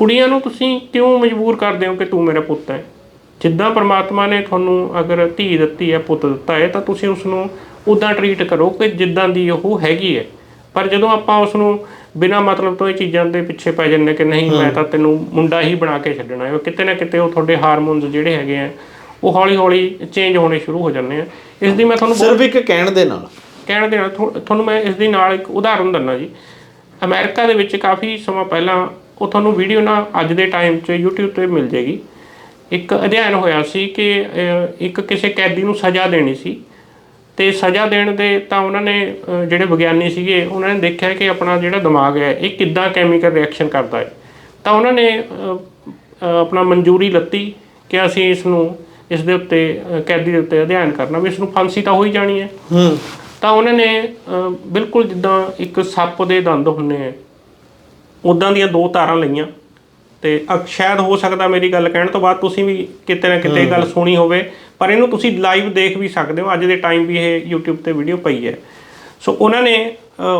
[SPEAKER 1] ਕੁੜੀਆਂ ਨੂੰ ਤੁਸੀਂ ਕਿਉਂ ਮਜਬੂਰ ਕਰਦੇ ਹੋ ਕਿ ਤੂੰ ਮੇਰਾ ਪੁੱਤ ਹੈ? ਜਿੱਦਾਂ ਪ੍ਰਮਾਤਮਾ ਨੇ ਤੁਹਾਨੂੰ ਅਗਰ ਧੀ ਦਿੱਤੀ ਹੈ ਪੁੱਤ ਦਿੱਤਾ ਹੈ ਤਾਂ ਤੁਸੀਂ ਉਸ ਨੂੰ ਉਦਾਂ ਟਰੀਟ ਕਰੋ ਕਿ ਜਿੱਦਾਂ ਦੀ ਉਹ ਹੈਗੀ ਹੈ। ਪਰ ਜਦੋਂ ਆਪਾਂ ਉਸ ਨੂੰ ਬਿਨਾਂ ਮਤਲਬ ਤੋਂ ਇਹ ਚੀਜ਼ਾਂ ਦੇ ਪਿੱਛੇ ਪੈ ਜੰਨੇ ਕਿ ਨਹੀਂ ਮੈਂ ਤਾਂ ਤੈਨੂੰ ਮੁੰਡਾ ਹੀ ਬਣਾ ਕੇ ਛੱਡਣਾ ਹੈ ਕਿਤੇ ਨਾ ਕਿਤੇ ਉਹ ਤੁਹਾਡੇ ਹਾਰਮੋਨਸ ਜਿਹੜੇ ਹੈਗੇ ਆ ਉਹ ਹੌਲੀ ਹੌਲੀ ਚੇਂਜ ਹੋਣੇ ਸ਼ੁਰੂ ਹੋ ਜਾਂਦੇ ਆ। ਇਸ ਦੀ ਮੈਂ ਤੁਹਾਨੂੰ
[SPEAKER 2] ਸਿਰਫ ਇੱਕ ਕਹਿਣ ਦੇ ਨਾਲ।
[SPEAKER 1] ਕਹਿਣ ਦੇ ਨਾਲ ਤੁਹਾਨੂੰ ਮੈਂ ਇਸ ਦੇ ਨਾਲ ਇੱਕ ਉਦਾਹਰਨ ਦਿੰਦਾ ਜੀ। ਅਮਰੀਕਾ ਦੇ ਵਿੱਚ ਕਾਫੀ ਸਮਾਂ ਪਹਿਲਾਂ ਉਹ ਤੁਹਾਨੂੰ ਵੀਡੀਓ ਨਾ ਅੱਜ ਦੇ ਟਾਈਮ 'ਚ YouTube ਤੇ ਮਿਲ ਜੇਗੀ ਇੱਕ ਅਧਿਐਨ ਹੋਇਆ ਸੀ ਕਿ ਇੱਕ ਕਿਸੇ ਕੈਦੀ ਨੂੰ ਸਜ਼ਾ ਦੇਣੀ ਸੀ। ਤੇ ਸਜ਼ਾ ਦੇਣ ਦੇ ਤਾਂ ਉਹਨਾਂ ਨੇ ਜਿਹੜੇ ਵਿਗਿਆਨੀ ਸੀਗੇ ਉਹਨਾਂ ਨੇ ਦੇਖਿਆ ਕਿ ਆਪਣਾ ਜਿਹੜਾ ਦਿਮਾਗ ਹੈ ਇਹ ਕਿੱਦਾਂ ਕੈਮੀਕਲ ਰਿਐਕਸ਼ਨ ਕਰਦਾ ਹੈ। ਤਾਂ ਉਹਨਾਂ ਨੇ ਆਪਣਾ ਮਨਜ਼ੂਰੀ ਲੱਤੀ ਕਿ ਅਸੀਂ ਇਸ ਨੂੰ ਇਸ ਦੇ ਉੱਤੇ ਕੈਦੀ ਦੇ ਉੱਤੇ ਅਧਿਐਨ ਕਰਨਾ ਵੀ ਇਸ ਨੂੰ ਫਾਂਸੀ ਤਾਂ ਹੋ ਹੀ ਜਾਣੀ ਹੈ।
[SPEAKER 2] ਹੂੰ।
[SPEAKER 1] ਤਾਂ ਉਹਨਾਂ ਨੇ ਬਿਲਕੁਲ ਜਿੱਦਾਂ ਇੱਕ ਸੱਪ ਦੇ ਦੰਦ ਹੁੰਦੇ ਆ ਉਦਾਂ ਦੀਆਂ ਦੋ ਤਾਰਾਂ ਲਈਆਂ। ਤੇ ਅ- ਸ਼ਾਇਦ ਹੋ ਸਕਦਾ ਮੇਰੀ ਗੱਲ ਕਹਿਣ ਤੋਂ ਬਾਅਦ ਤੁਸੀਂ ਵੀ ਕਿਤੇ ਨਾ ਕਿਤੇ ਗੱਲ ਸੁਣੀ ਹੋਵੇ। ਪਰ ਇਹਨੂੰ ਤੁਸੀਂ ਲਾਈਵ ਦੇਖ ਵੀ ਸਕਦੇ ਹੋ। ਅੱਜ ਦੇ ਟਾਈਮ ਵੀ ਇਹ YouTube ਤੇ ਵੀਡੀਓ ਪਈ ਹੈ। ਸੋ ਉਹਨਾਂ ਨੇ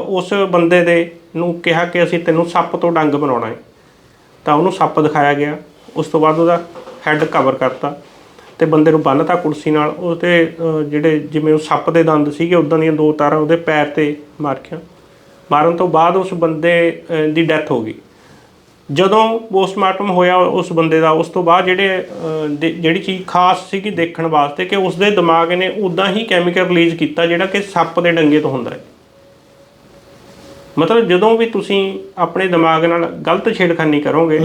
[SPEAKER 1] ਉਸ ਬੰਦੇ ਦੇ ਨੂੰ ਕਿਹਾ ਕਿ ਅਸੀਂ ਤੈਨੂੰ ਸੱਪ ਤੋਂ ਡੰਗ ਬਣਾਉਣਾ ਹੈ। ਤਾਂ ਉਹਨੂੰ ਸੱਪ ਦਿਖਾਇਆ ਗਿਆ। ਉਸ ਤੋਂ ਬਾਅਦ ਉਹਦਾ ਹੈੱਡ ਕਵਰ ਕਰਤਾ। ਤੇ ਬੰਦੇ ਨੂੰ ਬੰਨਤਾ ਕੁਰਸੀ ਨਾਲ। ਉਹਦੇ ਜਿਹੜੇ ਜਿਵੇਂ ਉਹ ਸੱਪ ਦੇ ਦੰਦ ਸੀਗੇ ਉਦਾਂ ਦੀਆਂ ਦੋ ਤਾਰਾਂ ਉਹਦੇ ਪੈਰ ਤੇ ਮਾਰੀਆਂ ਮਾਰਨ ਤੋਂ ਬਾਅਦ ਉਸ ਬੰਦੇ ਦੀ ਡੈਥ ਹੋ ਗਈ। ਜਦੋਂ ਪੋਸਟਮਾਰਟਮ ਹੋਇਆ ਉਸ ਬੰਦੇ ਦਾ ਉਸ ਤੋਂ ਬਾਅਦ ਜਿਹੜੇ ਜਿਹੜੀ ਚੀਜ਼ ਖਾਸ ਸੀਗੀ ਦੇਖਣ ਵਾਸਤੇ ਕਿ ਉਸ ਦੇ ਦਿਮਾਗ ਨੇ ਉਦਾਂ ਹੀ ਕੈਮੀਕਲ ਰਿਲੀਜ਼ ਕੀਤਾ ਜਿਹੜਾ ਕਿ ਸੱਪ ਦੇ ਡੰਗੇ ਤੋਂ ਹੁੰਦਾ ਹੈ। ਮਤਲਬ ਜਦੋਂ ਵੀ ਤੁਸੀਂ ਆਪਣੇ ਦਿਮਾਗ ਨਾਲ ਗਲਤ ਛੇੜਖਾਨੀ ਕਰੋਗੇ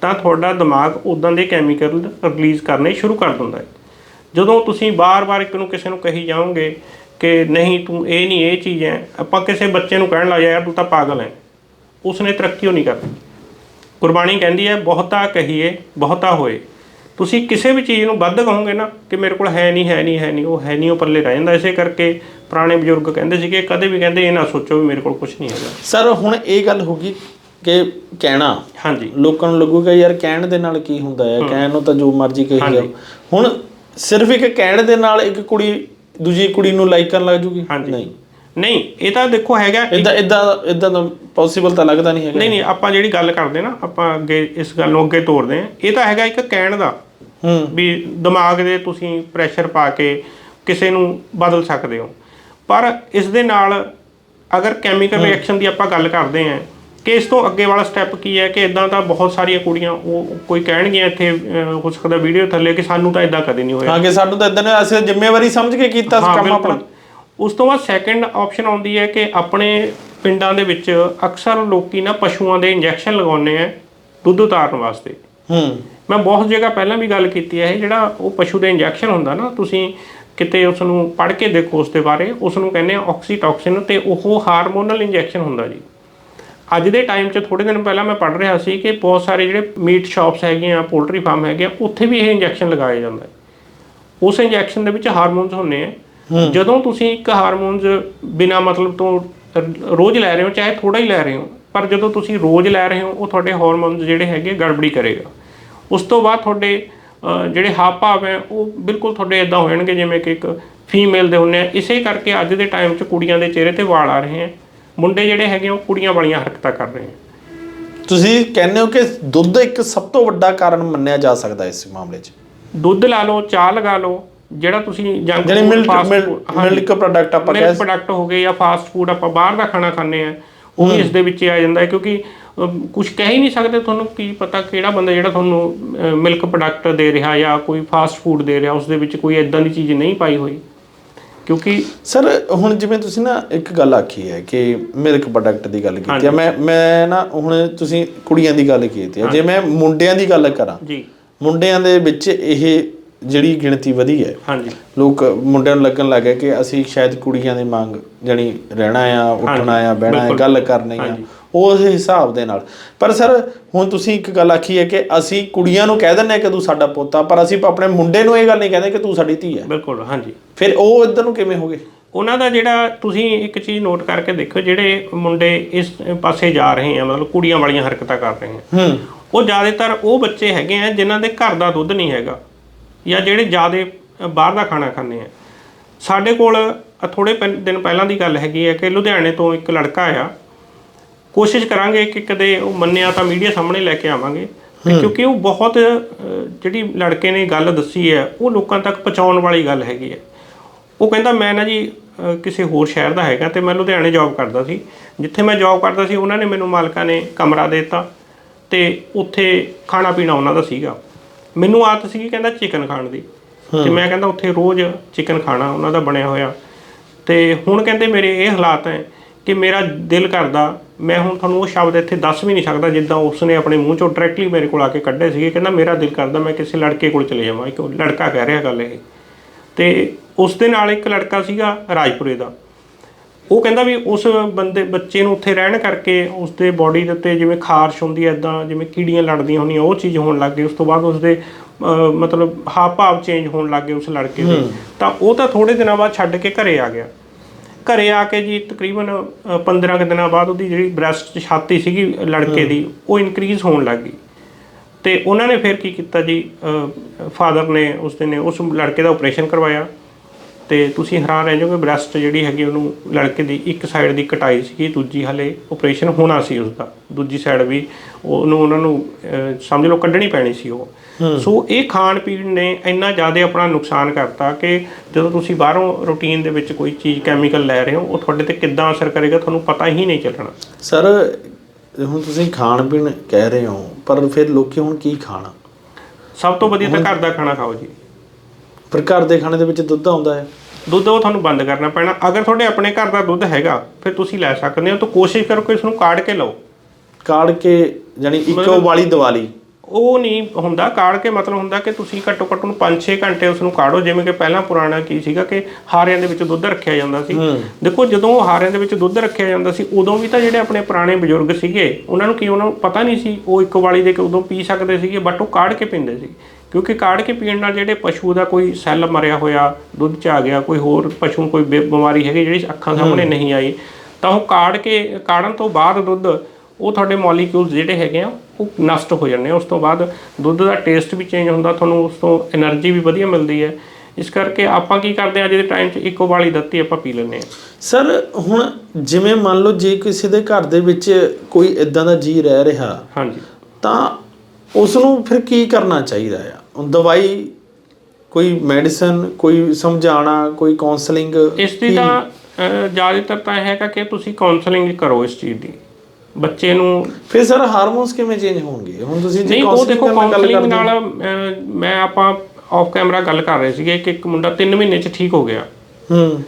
[SPEAKER 1] ਤਾਂ ਤੁਹਾਡਾ ਦਿਮਾਗ ਉਦਾਂ ਦੇ ਕੈਮੀਕਲ ਰਿਲੀਜ਼ ਕਰਨੇ ਸ਼ੁਰੂ ਕਰ ਦਿੰਦਾ ਹੈ। ਜਦੋਂ ਤੁਸੀਂ ਬਾਰ-ਬਾਰ ਇੱਕ ਨੂੰ ਕਿਸੇ ਨੂੰ ਕਹੀ ਜਾਓਗੇ ਕਿ ਨਹੀਂ ਤੂੰ ਇਹ ਨਹੀਂ ਇਹ ਚੀਜ਼ ਹੈ। ਆਪਾਂ ਕਿਸੇ ਬੱਚੇ ਨੂੰ ਕਹਿਣ ਲੱਗ ਯਾਰ ਤੂੰ ਤਾਂ ਪਾਗਲ ਹੈ। ਉਸਨੇ ਤਰੱਕੀ ਹੋ ਨਹੀਂ ਕਰਨੀ। ਗੁਰਬਾਣੀ ਕਹਿੰਦੀ ਹੈ ਬਹੁਤਾ ਕਹੀਏ ਬਹੁਤਾ ਹੋਏ। ਤੁਸੀਂ ਕਿਸੇ ਵੀ ਚੀਜ਼ ਨੂੰ ਵੱਧ ਕਹੋਗੇ ਨਾ ਕਿ ਮੇਰੇ ਕੋਲ ਹੈ ਨਹੀਂ ਹੈ ਨਹੀਂ ਹੈ ਨਹੀਂ ਉਹ ਹੈ ਨਹੀਂ ਉਹ ਪੱਲੇ ਰਹਿ ਜਾਂਦਾ ਇਸੇ ਕਰਕੇ ਪੁਰਾਣੇ ਬਜ਼ੁਰਗ ਕਹਿੰਦੇ ਸੀਗੇ ਕਦੇ ਵੀ ਕਹਿੰਦੇ ਇਹ ਨਾ ਸੋਚੋ ਵੀ ਮੇਰੇ ਕੋਲ ਕੁਝ ਨਹੀਂ ਹੈਗਾ।
[SPEAKER 2] ਸਰ ਹੁਣ ਇਹ ਗੱਲ ਹੋ ਗਈ ਕਿ ਕਹਿਣਾ
[SPEAKER 1] ਹਾਂਜੀ।
[SPEAKER 2] ਲੋਕਾਂ ਨੂੰ ਲੱਗੂਗਾ ਯਾਰ ਕਹਿਣ ਦੇ ਨਾਲ ਕੀ ਹੁੰਦਾ ਹੈ? ਕਹਿਣ ਨੂੰ ਤਾਂ ਜੋ ਮਰਜ਼ੀ ਕਹੀ ਜਾਓ ਹੁਣ ਸਿਰਫ ਇੱਕ ਕਹਿਣ ਦੇ ਨਾਲ ਇੱਕ ਕੁੜੀ ਦੂਜੀ ਕੁੜੀ ਨੂੰ ਲਾਈਕ ਕਰਨ ਲੱਗ ਜੂਗੀ?
[SPEAKER 1] ਹਾਂਜੀ।
[SPEAKER 2] ਨਹੀਂ।
[SPEAKER 1] ਨਹੀਂ ਇਹ ਤਾਂ ਦੇਖੋ ਹੈਗਾ
[SPEAKER 2] ਇਦਾਂ ਇਦਾਂ ਇਦਾਂ ਦਾ ਪੋਸੀਬਲ ਤਾਂ ਲੱਗਦਾ ਨਹੀਂ ਹੈਗਾ।
[SPEAKER 1] ਨਹੀਂ ਨਹੀਂ ਆਪਾਂ ਜਿਹੜੀ ਗੱਲ ਕਰਦੇ ਨਾ ਆਪਾਂ ਅੱਗੇ ਇਸ ਗੱਲ ਨੂੰ ਅੱਗੇ ਤੋਰਦੇ ਆ ਇਹ ਤਾਂ ਹੈਗਾ ਇੱਕ ਕਹਿਣ ਦਾ
[SPEAKER 2] ਹੂੰ।
[SPEAKER 1] ਵੀ ਦਿਮਾਗ ਦੇ ਤੁਸੀਂ ਪ੍ਰੈਸ਼ਰ ਪਾ ਕੇ ਕਿਸੇ ਨੂੰ ਬਦਲ ਸਕਦੇ ਹੋ। ਪਰ ਇਸ ਦੇ ਨਾਲ ਅਗਰ ਕੈਮੀਕਲ ਰਿਐਕਸ਼ਨ ਦੀ ਆਪਾਂ ਗੱਲ ਕਰਦੇ ਆ ਕਿ ਇਸ ਤੋਂ ਅੱਗੇ ਵਾਲਾ ਸਟੈਪ ਕੀ ਹੈ ਕਿ ਇਦਾਂ ਤਾਂ ਬਹੁਤ ਸਾਰੀਆਂ ਕੁੜੀਆਂ ਉਹ ਕੋਈ ਕਹਿਣਗੀਆਂ ਇੱਥੇ ਹੋ ਸਕਦਾ ਵੀਡੀਓ ਥੱਲੇ ਕਿ ਸਾਨੂੰ ਤਾਂ ਇਦਾਂ ਕਦੇ ਨਹੀਂ ਹੋਇਆ।
[SPEAKER 2] ਹਾਂ ਕਿ ਸਾਨੂੰ ਤਾਂ ਇਦਾਂ ਨੇ ਅਸੀਂ ਜ਼ਿੰਮੇਵਾਰੀ ਸਮਝ ਕੇ ਕੀਤਾ ਕੰਮ। ਆਪਣਾ।
[SPEAKER 1] ਉਸ ਤੋਂ ਬਾਅਦ ਸੈਕੰਡ ਆਪਸ਼ਨ ਆਉਂਦੀ ਹੈ ਕਿ ਆਪਣੇ ਪਿੰਡਾਂ ਦੇ ਵਿੱਚ ਅਕਸਰ ਲੋਕੀ ਨਾ ਪਸ਼ੂਆਂ ਦੇ ਇੰਜੈਕਸ਼ਨ ਲਗਾਉਂਦੇ ਆ ਦੁੱਧ ਉਤਾਰਨ ਵਾਸਤੇ।
[SPEAKER 2] ਹੂੰ।
[SPEAKER 1] ਮੈਂ ਬਹੁਤ ਜਗ੍ਹਾ ਪਹਿਲਾਂ ਵੀ ਗੱਲ ਕੀਤੀ ਹੈ ਇਹ ਜਿਹੜਾ ਉਹ ਪਸ਼ੂ ਦੇ ਇੰਜੈਕਸ਼ਨ ਹੁੰਦਾ ਨਾ ਤੁਸੀਂ ਕਿਤੇ ਉਸ ਨੂੰ ਪੜ੍ਹ ਕੇ ਦੇਖੋ ਉਸ ਦੇ ਬਾਰੇ ਉਸ ਨੂੰ ਕਹਿੰਦੇ ਆ ਆਕਸੀਟੋਕਸਿਨ ਤੇ ਉਹ ਹਾਰਮੋਨਲ ਇੰਜੈਕਸ਼ਨ ਹੁੰਦਾ ਜੀ। ਅੱਜ ਦੇ ਟਾਈਮ 'ਚ ਥੋੜੇ ਦਿਨ ਪਹਿਲਾਂ ਮੈਂ ਪੜ੍ਹ ਰਿਹਾ ਸੀ ਕਿ ਬਹੁਤ ਸਾਰੇ ਜਿਹੜੇ ਮੀਟ ਸ਼ਾਪਸ ਹੈਗੇ ਆ ਪੋਲਟਰੀ ਫਾਰਮ ਹੈਗੇ ਆ ਉੱਥੇ ਵੀ ਇਹ ਇੰਜੈਕਸ਼ਨ ਲਗਾਇਆ ਜਾਂਦਾ ਹੈ। ਉਸ ਇੰਜੈਕਸ਼ਨ ਦੇ ਵਿੱਚ ਹਾਰਮੋਨਸ ਹੁੰਦੇ ਆ। ਜਦੋਂ ਤੁਸੀਂ ਇੱਕ ਹਾਰਮੋਨਸ ਬਿਨਾ ਮਤਲਬ ਤੋਂ ਰੋਜ਼ ਲੈ ਰਹੇ ਹੋ ਚਾਹੇ ਥੋੜਾ ਹੀ ਲੈ ਰਹੇ ਹੋ ਪਰ ਜਦੋਂ ਤੁਸੀਂ ਰੋਜ਼ ਲੈ ਰਹੇ ਹੋ ਉਹ ਤੁਹਾਡੇ ਹਾਰਮੋਨਸ ਜਿਹੜੇ ਹੈਗੇ ਗੜਬੜੀ ਕਰੇਗਾ। ਉਸ ਤੋਂ ਬਾਅਦ ਤੁਹਾਡੇ ਜਿਹੜੇ ਹਾਵ ਭਾਵ ਹੈ ਉਹ ਬਿਲਕੁਲ ਤੁਹਾਡੇ ਇਦਾਂ ਹੋ ਜਾਣਗੇ ਜਿਵੇਂ ਕਿ ਇੱਕ ਫੀਮੇਲ ਦੇ ਹੁੰਦੇ ਆ। ਇਸੇ ਕਰਕੇ ਅੱਜ ਦੇ ਟਾਈਮ 'ਚ ਕੁੜੀਆਂ ਦੇ ਚਿਹਰੇ ਤੇ ਵਾਲ ਆ ਰਹੇ ਆ। ਮੁੰਡੇ ਜਿਹੜੇ ਹੈਗੇ ਉਹ ਕੁੜੀਆਂ ਵਾਲੀਆਂ ਹਰਕਤਾਂ ਕਰ ਰਹੇ ਆ।
[SPEAKER 2] ਤੁਸੀਂ ਕਹਿੰਦੇ ਹੋ ਕਿ ਦੁੱਧ ਇੱਕ ਸਭ ਤੋਂ ਵੱਡਾ ਕਾਰਨ ਮੰਨਿਆ ਜਾ ਸਕਦਾ ਇਸ ਮਾਮਲੇ 'ਚ।
[SPEAKER 1] ਦੁੱਧ ਲਾ ਲਓ ਚਾਹ ਲਗਾ ਲਓ ਜਿਹੜਾ ਤੁਸੀਂ ਜੰਕ
[SPEAKER 2] ਜਿਹੜੇ ਮਿਲਕ ਮਿਲਕ ਪ੍ਰੋਡਕਟ ਆਪਾਂ ਕਹਿ
[SPEAKER 1] ਮਿਲਕ ਪ੍ਰੋਡਕਟ ਹੋ ਗਏ ਜਾਂ ਫਾਸਟ ਫੂਡ ਆਪਾਂ ਬਾਹਰ ਦਾ ਖਾਣਾ ਖਾਂਦੇ ਆ ਉਹ ਵੀ ਇਸ ਦੇ ਵਿੱਚ ਆ ਜਾਂਦਾ ਹੈ ਕਿਉਂਕਿ ਕੁਝ ਕਹਿ ਹੀ ਨਹੀਂ ਸਕਦੇ ਤੁਹਾਨੂੰ ਕੀ ਪਤਾ ਕਿਹੜਾ ਬੰਦਾ ਜਿਹੜਾ ਤੁਹਾਨੂੰ ਮਿਲਕ ਪ੍ਰੋਡਕਟ ਦੇ ਰਿਹਾ ਜਾਂ ਕੋਈ ਫਾਸਟ ਫੂਡ ਦੇ ਰਿਹਾ ਉਸ ਦੇ ਵਿੱਚ ਕੋਈ ਇਦਾਂ ਦੀ ਚੀਜ਼ ਨਹੀਂ ਪਾਈ ਹੋਈ। ਕਿਉਂਕਿ
[SPEAKER 2] ਸਰ ਹੁਣ ਜਿਵੇਂ ਤੁਸੀਂ ਨਾ ਇੱਕ ਗੱਲ ਆਖੀ ਹੈ ਕਿ ਮਿਲਕ ਪ੍ਰੋਡਕਟ ਦੀ ਗੱਲ ਕੀਤੀ ਹੈ। ਮੈਂ ਮੈਂ ਨਾ ਹੁਣ ਤੁਸੀਂ ਕੁੜੀਆਂ ਦੀ ਗੱਲ ਕੀਤੀ ਹੈ। ਜੇ ਮੈਂ ਮੁੰਡਿਆਂ ਦੀ ਗੱਲ ਕਰਾਂ
[SPEAKER 1] ਜੀ।
[SPEAKER 2] ਮੁੰਡਿਆਂ ਦੇ ਵਿੱਚ ਇਹ ਜਿਹੜੀ ਗਿਣਤੀ ਵਧੀ ਹੈ
[SPEAKER 1] ਹਾਂਜੀ।
[SPEAKER 2] ਲੋਕ ਮੁੰਡਿਆਂ ਨੂੰ ਲੱਗਣ ਲੱਗਾ ਕਿ ਅਸੀਂ ਸ਼ਾਇਦ ਕੁੜੀਆਂ ਦੀ ਮੰਗ ਜਣੀ ਰਹਿਣਾ ਆ ਉੱਠਣਾ ਆ ਬਹਿਣਾ ਆ ਗੱਲ ਕਰਨੀ ਆ। ਉਸ ਹਿਸਾਬ ਦੇ ਨਾਲ। ਪਰ ਸਰ ਹੁਣ ਤੁਸੀਂ ਇੱਕ ਗੱਲ ਆਖੀ ਹੈ ਕਿ ਅਸੀਂ ਕੁੜੀਆਂ ਨੂੰ ਕਹਿ ਦਿੰਦੇ ਆ ਕਿ ਤੂੰ ਸਾਡਾ ਪੋਤਾ ਪਰ ਅਸੀਂ ਆਪਣੇ ਮੁੰਡੇ ਨੂੰ ਇਹ ਗੱਲ ਨਹੀਂ ਕਹਿੰਦੇ ਕਿ ਤੂੰ ਸਾਡੀ ਧੀ ਹੈ।
[SPEAKER 1] ਬਿਲਕੁਲ ਹਾਂਜੀ।
[SPEAKER 2] ਫਿਰ ਉਹ ਇਧਰ ਨੂੰ ਕਿਵੇਂ ਹੋ ਗਏ
[SPEAKER 1] ਉਹਨਾਂ ਦਾ ਜਿਹੜਾ ਤੁਸੀਂ ਇੱਕ ਚੀਜ਼ ਨੋਟ ਕਰਕੇ ਦੇਖੋ ਜਿਹੜੇ ਮੁੰਡੇ ਇਸ ਪਾਸੇ ਜਾ ਰਹੇ ਆ ਮਤਲਬ ਕੁੜੀਆਂ ਵਾਲੀਆਂ ਹਰਕਤਾਂ ਕਰ ਰਹੇ ਆ।
[SPEAKER 2] ਹੂੰ।
[SPEAKER 1] ਉਹ ਜ਼ਿਆਦਾਤਰ ਉਹ ਬੱਚੇ ਹੈਗੇ ਆ ਜਿਨ੍ਹਾਂ ਦੇ ਘਰ ਦਾ ਦੁੱਧ ਨਹੀਂ ਹੈਗਾ ਜਾਂ ਜਿਹੜੇ ਜ਼ਿਆਦਾ ਬਾਹਰ ਦਾ ਖਾਣਾ ਖਾਂਦੇ ਆ। ਸਾਡੇ ਕੋਲ ਥੋੜੇ ਦਿਨ ਪਹਿਲਾਂ ਦੀ ਗੱਲ ਹੈਗੀ ਹੈ ਕਿ ਲੁਧਿਆਣੇ ਤੋਂ ਇੱਕ ਲੜਕਾ ਆਇਆ ਕੋਸ਼ਿਸ਼ ਕਰਾਂਗੇ ਕਿ ਕਦੇ ਉਹ ਮੰਨਿਆ ਤਾਂ ਮੀਡੀਆ ਸਾਹਮਣੇ ਲੈ ਕੇ ਆਵਾਂਗੇ। ਕਿਉਂਕਿ ਉਹ ਬਹੁਤ ਜਿਹੜੀ ਲੜਕੇ ਨੇ ਗੱਲ ਦੱਸੀ ਹੈ ਉਹ ਲੋਕਾਂ ਤੱਕ ਪਹੁੰਚਾਉਣ ਵਾਲੀ ਗੱਲ ਹੈਗੀ ਹੈ। ਉਹ ਕਹਿੰਦਾ ਮੈਂ ਨਾ ਜੀ ਕਿਸੇ ਹੋਰ ਸ਼ਹਿਰ ਦਾ ਹੈਗਾ ਤੇ ਮੈਂ ਲੁਧਿਆਣੇ ਜੌਬ ਕਰਦਾ ਸੀ। ਜਿੱਥੇ ਮੈਂ ਜੌਬ ਕਰਦਾ ਸੀ ਉਹਨਾਂ ਨੇ ਮੈਨੂੰ ਮਾਲਕਾਂ ਨੇ ਕਮਰਾ ਦੇ ਦਿੱਤਾ ਤੇ ਉੱਥੇ ਖਾਣਾ ਪੀਣਾ ਉਹਨਾਂ ਦਾ ਸੀਗਾ। ਮੈਨੂੰ ਆਦਤ ਸੀਗੀ ਕਹਿੰਦਾ ਚਿਕਨ ਖਾਣ ਦੀ। ਤੇ ਮੈਂ ਕਹਿੰਦਾ ਉੱਥੇ ਰੋਜ਼ ਚਿਕਨ ਖਾਣਾ ਉਹਨਾਂ ਦਾ ਬਣਿਆ ਹੋਇਆ। ਤੇ ਹੁਣ ਕਹਿੰਦੇ ਮੇਰੇ ਇਹ ਹਾਲਾਤ ਹੈ ਕਿ ਮੇਰਾ ਦਿਲ ਕਰਦਾ ਮੈਂ ਹੁਣ ਤੁਹਾਨੂੰ ਉਹ ਸ਼ਬਦ ਇੱਥੇ ਦੱਸ ਵੀ ਨਹੀਂ ਸਕਦਾ ਜਿੱਦਾਂ ਉਸਨੇ ਆਪਣੇ ਮੂੰਹ ਚੋਂ ਡਾਇਰੈਕਟਲੀ ਮੇਰੇ ਕੋਲ ਆ ਕੇ ਕੱਢੇ ਸੀਗੇ ਕਹਿੰਦਾ ਮੇਰਾ ਦਿਲ ਕਰਦਾ ਮੈਂ ਕਿਸੇ ਲੜਕੇ ਕੋਲ ਚਲੇ ਜਾਵਾਂ ਇੱਕ ਲੜਕਾ ਕਹਿ ਰਿਹਾ ਗੱਲ ਇਹ। ਤੇ ਉਸ ਦੇ ਨਾਲ ਇੱਕ ਲੜਕਾ ਸੀਗਾ ਰਾਜਪੁਰੇ ਦਾ। ਉਹ ਕਹਿੰਦਾ ਵੀ ਉਸ ਬੰਦੇ ਬੱਚੇ ਨੂੰ ਉੱਥੇ ਰਹਿਣ ਕਰਕੇ ਉਸ ਦੇ ਬਾਡੀ ਦੇ ਉੱਤੇ ਜਿਵੇਂ ਖਾਰਸ਼ ਹੁੰਦੀ ਹੈ ਇਦਾਂ ਜਿਵੇਂ ਕੀੜੀਆਂ ਲੜਦੀਆਂ ਹੁੰਦੀਆਂ ਉਹ ਚੀਜ਼ ਹੋਣ ਲੱਗ ਗਈ। ਉਸ ਤੋਂ ਬਾਅਦ ਉਸ ਦੇ ਮਤਲਬ ਹਾਵ ਭਾਵ ਚੇਂਜ ਹੋਣ ਲੱਗ ਗਏ ਉਸ ਲੜਕੇ ਦੇ। ਤਾਂ ਉਹ ਤਾਂ ਥੋੜੇ ਦਿਨਾਂ ਬਾਅਦ ਛੱਡ ਕੇ ਘਰੇ ਆ ਗਿਆ। ਘਰੇ ਆ ਕੇ ਜੀ ਤਕਰੀਬਨ ਅ, 15 ਕੁ ਦਿਨਾਂ ਬਾਅਦ ਉਹਦੀ ਜਿਹੜੀ ਬ੍ਰੈਸਟ ਛਾਤੀ ਸੀਗੀ ਲੜਕੇ ਦੀ ਉਹ ਇਨਕਰੀਜ਼ ਹੋਣ ਲੱਗ ਗਈ। ਤੇ ਉਹਨਾਂ ਨੇ ਫਿਰ ਕੀ ਕੀਤਾ ਜੀ ਫਾਦਰ ਨੇ ਉਸ ਦੇ ਨੇ ਉਸ ਲੜਕੇ ਦਾ ਆਪਰੇਸ਼ਨ ਕਰਵਾਇਆ। ਤੇ ਤੁਸੀਂ ਹੈਰਾਨ ਰਹਿ ਜਾਓਗੇ ਬ੍ਰੈਸਟ ਜਿਹੜੀ ਹੈਗੀ ਉਹਨੂੰ ਲੜਕੇ ਦੀ ਇੱਕ ਸਾਈਡ ਦੀ ਕਟਾਈ ਸੀਗੀ ਦੂਜੀ ਹਲੇ ਆਪਰੇਸ਼ਨ ਹੋਣਾ ਸੀ ਉਸਦਾ। ਦੂਜੀ ਸਾਈਡ ਵੀ ਉਹਨੂੰ ਉਹਨਾਂ ਨੂੰ ਸਮਝ ਲਓ ਕੱਢਣੀ ਪੈਣੀ ਸੀ ਉਹ। ਸੋ ਇਹ ਖਾਣ ਪੀਣ ਨੇ ਇੰਨਾ ਜ਼ਿਆਦਾ ਆਪਣਾ ਨੁਕਸਾਨ ਕਰਤਾ ਕਿ ਜਦੋਂ ਤੁਸੀਂ ਬਾਹਰੋਂ ਰੂਟੀਨ ਦੇ ਵਿੱਚ ਕੋਈ ਚੀਜ਼ ਕੈਮੀਕਲ ਲੈ ਰਹੇ ਹੋ ਉਹ ਤੁਹਾਡੇ ਤੇ ਕਿੱਦਾਂ ਅਸਰ ਕਰੇਗਾ ਤੁਹਾਨੂੰ ਪਤਾ ਹੀ ਨਹੀਂ ਚੱਲਣਾ।
[SPEAKER 2] ਸਰ ਹੁਣ ਤੁਸੀਂ ਖਾਣ ਪੀਣ ਕਹਿ ਰਹੇ ਹੋ ਪਰ ਫਿਰ ਲੋਕੀ ਹੁਣ ਕੀ ਖਾਣ?
[SPEAKER 1] ਸਭ ਤੋਂ ਵਧੀਆ ਤਾਂ ਘਰ ਦਾ ਖਾਣਾ ਖਾਓ ਜੀ।
[SPEAKER 2] ਪਰ ਘਰ ਦੇ ਖਾਣੇ ਦੇ ਵਿੱਚ ਦੁੱਧ ਆਉਂਦਾ ਹੈ?
[SPEAKER 1] ਦੁੱਧ ਉਹ ਤੁਹਾਨੂੰ ਬੰਦ ਕਰਨਾ ਪੈਣਾ। ਅਗਰ ਤੁਹਾਡੇ ਆਪਣੇ ਘਰ ਦਾ ਦੁੱਧ ਹੈਗਾ ਫਿਰ ਤੁਸੀਂ ਲੈ ਸਕਦੇ ਹੋ। ਤਾਂ ਕੋਸ਼ਿਸ਼ ਕਰੋ ਕਿ ਇਸ ਨੂੰ ਕਾੜ ਕੇ ਲਓ।
[SPEAKER 2] ਕਾੜ ਕੇ ਯਾਨੀ ਇੱਕੋ ਵਾਲੀ ਦੀਵਾਲੀ
[SPEAKER 1] ਉਹ ਨਹੀਂ ਹੁੰਦਾ ਕਾੜ ਕੇ ਮਤਲਬ ਹੁੰਦਾ ਕਿ ਤੁਸੀਂ ਘੱਟੋ ਘੱਟ ਨੂੰ 5-6 ਘੰਟੇ ਉਸ ਨੂੰ ਕਾੜੋ ਜਿਵੇਂ ਕਿ ਪਹਿਲਾਂ ਪੁਰਾਣਾ ਕੀ ਸੀਗਾ ਕਿ ਹਾਰਿਆਂ ਦੇ ਵਿੱਚ ਦੁੱਧ ਰੱਖਿਆ ਜਾਂਦਾ ਸੀ। ਦੇਖੋ ਜਦੋਂ ਉਹ ਹਾਰਿਆਂ ਦੇ ਵਿੱਚ ਦੁੱਧ ਰੱਖਿਆ ਜਾਂਦਾ ਸੀ ਉਦੋਂ ਵੀ ਤਾਂ ਜਿਹੜੇ ਆਪਣੇ ਪੁਰਾਣੇ ਬਜ਼ੁਰਗ ਸੀਗੇ ਉਹਨਾਂ ਨੂੰ ਕੀ ਉਹਨਾਂ ਨੂੰ ਪਤਾ ਨਹੀਂ ਸੀ ਉਹ ਇੱਕ ਵਾਲੀ ਦੇ ਕੇ ਉਦੋਂ ਪੀ ਸਕਦੇ ਸੀਗੇ ਬਟ ਉਹ ਕਾੜ ਕੇ ਪੀਂਦੇ ਸੀ। ਕਿਉਂਕਿ ਕਾੜ ਕੇ ਪੀਣ ਨਾਲ ਜਿਹੜੇ ਪਸ਼ੂ ਦਾ ਕੋਈ ਸੈੱਲ ਮਰਿਆ ਹੋਇਆ ਦੁੱਧ 'ਚ ਆ ਗਿਆ ਕੋਈ ਹੋਰ ਪਸ਼ੂ ਕੋਈ ਬਿਮਾਰੀ ਹੈਗੀ ਜਿਹੜੀ ਅੱਖਾਂ ਸਾਹਮਣੇ ਨਹੀਂ ਆਈ ਤਾਂ ਉਹ ਕਾੜ ਕੇ ਕਾੜਨ ਤੋਂ ਬਾਅਦ ਦੁੱਧ ਉਹ ਤੁਹਾਡੇ ਮੋਲੀਕਿਊਲਸ ਜਿਹੜੇ ਹੈਗੇ ਆ ਉਹ ਨਸ਼ਟ ਹੋ ਜਾਂਦੇ ਆ। ਉਸ ਤੋਂ ਬਾਅਦ ਦੁੱਧ ਦਾ ਟੇਸਟ ਵੀ ਚੇਂਜ ਹੁੰਦਾ ਤੁਹਾਨੂੰ ਉਸ ਤੋਂ એનર્ਜੀ ਵੀ ਵਧੀਆ ਮਿਲਦੀ ਹੈ। ਇਸ ਕਰਕੇ ਆਪਾਂ ਕੀ ਕਰਦੇ ਆ ਅੱਜ ਦੇ ਟਾਈਮ 'ਚ ਇੱਕੋ ਵਾਲੀ ਦਿੱਤੀ ਆਪਾਂ ਪੀ ਲੈਂਦੇ ਆ।
[SPEAKER 2] ਸਰ ਹੁਣ ਜਿਵੇਂ ਮੰਨ ਲਓ ਜੇ ਕਿਸੇ ਦੇ ਘਰ ਦੇ ਵਿੱਚ ਕੋਈ ਇਦਾਂ ਦਾ ਜੀ ਰਹਿ ਰਿਹਾ
[SPEAKER 1] ਹਾਂਜੀ।
[SPEAKER 2] ਤਾਂ ਉਸ ਨੂੰ ਫਿਰ ਕੀ ਕਰਨਾ ਚਾਹੀਦਾ ਆ? ਦਵਾਈ ਕੋਈ ਮੈਡੀਸਨ ਕੋਈ ਸਮਝਾਣਾ ਕੋਈ ਕਾਉਂਸਲਿੰਗ
[SPEAKER 1] ਇਸ ਦੀ ਤਾਂ ਜ਼ਿਆਦਾਤਰ ਤਾਂ ਇਹ ਹੈਗਾ ਕਿ ਤੁਸੀਂ ਕਾਉਂਸਲਿੰਗ ਕਰੋ ਇਸ ਚੀਜ਼ ਦੀ। ਬੱਚੇ ਨੂੰ
[SPEAKER 2] ਫਿਰ ਸਰ ਹਾਰਮੋਨਸ ਕਿਵੇਂ ਚੇਂਜ ਹੋਣਗੇ? ਹੁਣ ਤੁਸੀਂ ਜੀ
[SPEAKER 1] ਨਹੀਂ ਉਹ ਦੇਖੋ ਕਾਉਂਸਲਿੰਗ। ਨਾਲ ਮੈਂ ਆਪਾਂ ਆਫ ਕੈਮਰਾ ਗੱਲ ਕਰ ਰਹੇ ਸੀਗੇ ਕਿ ਇੱਕ ਮੁੰਡਾ 3 ਮਹੀਨੇ 'ਚ ਠੀਕ ਹੋ ਗਿਆ।
[SPEAKER 2] ਹੂੰ।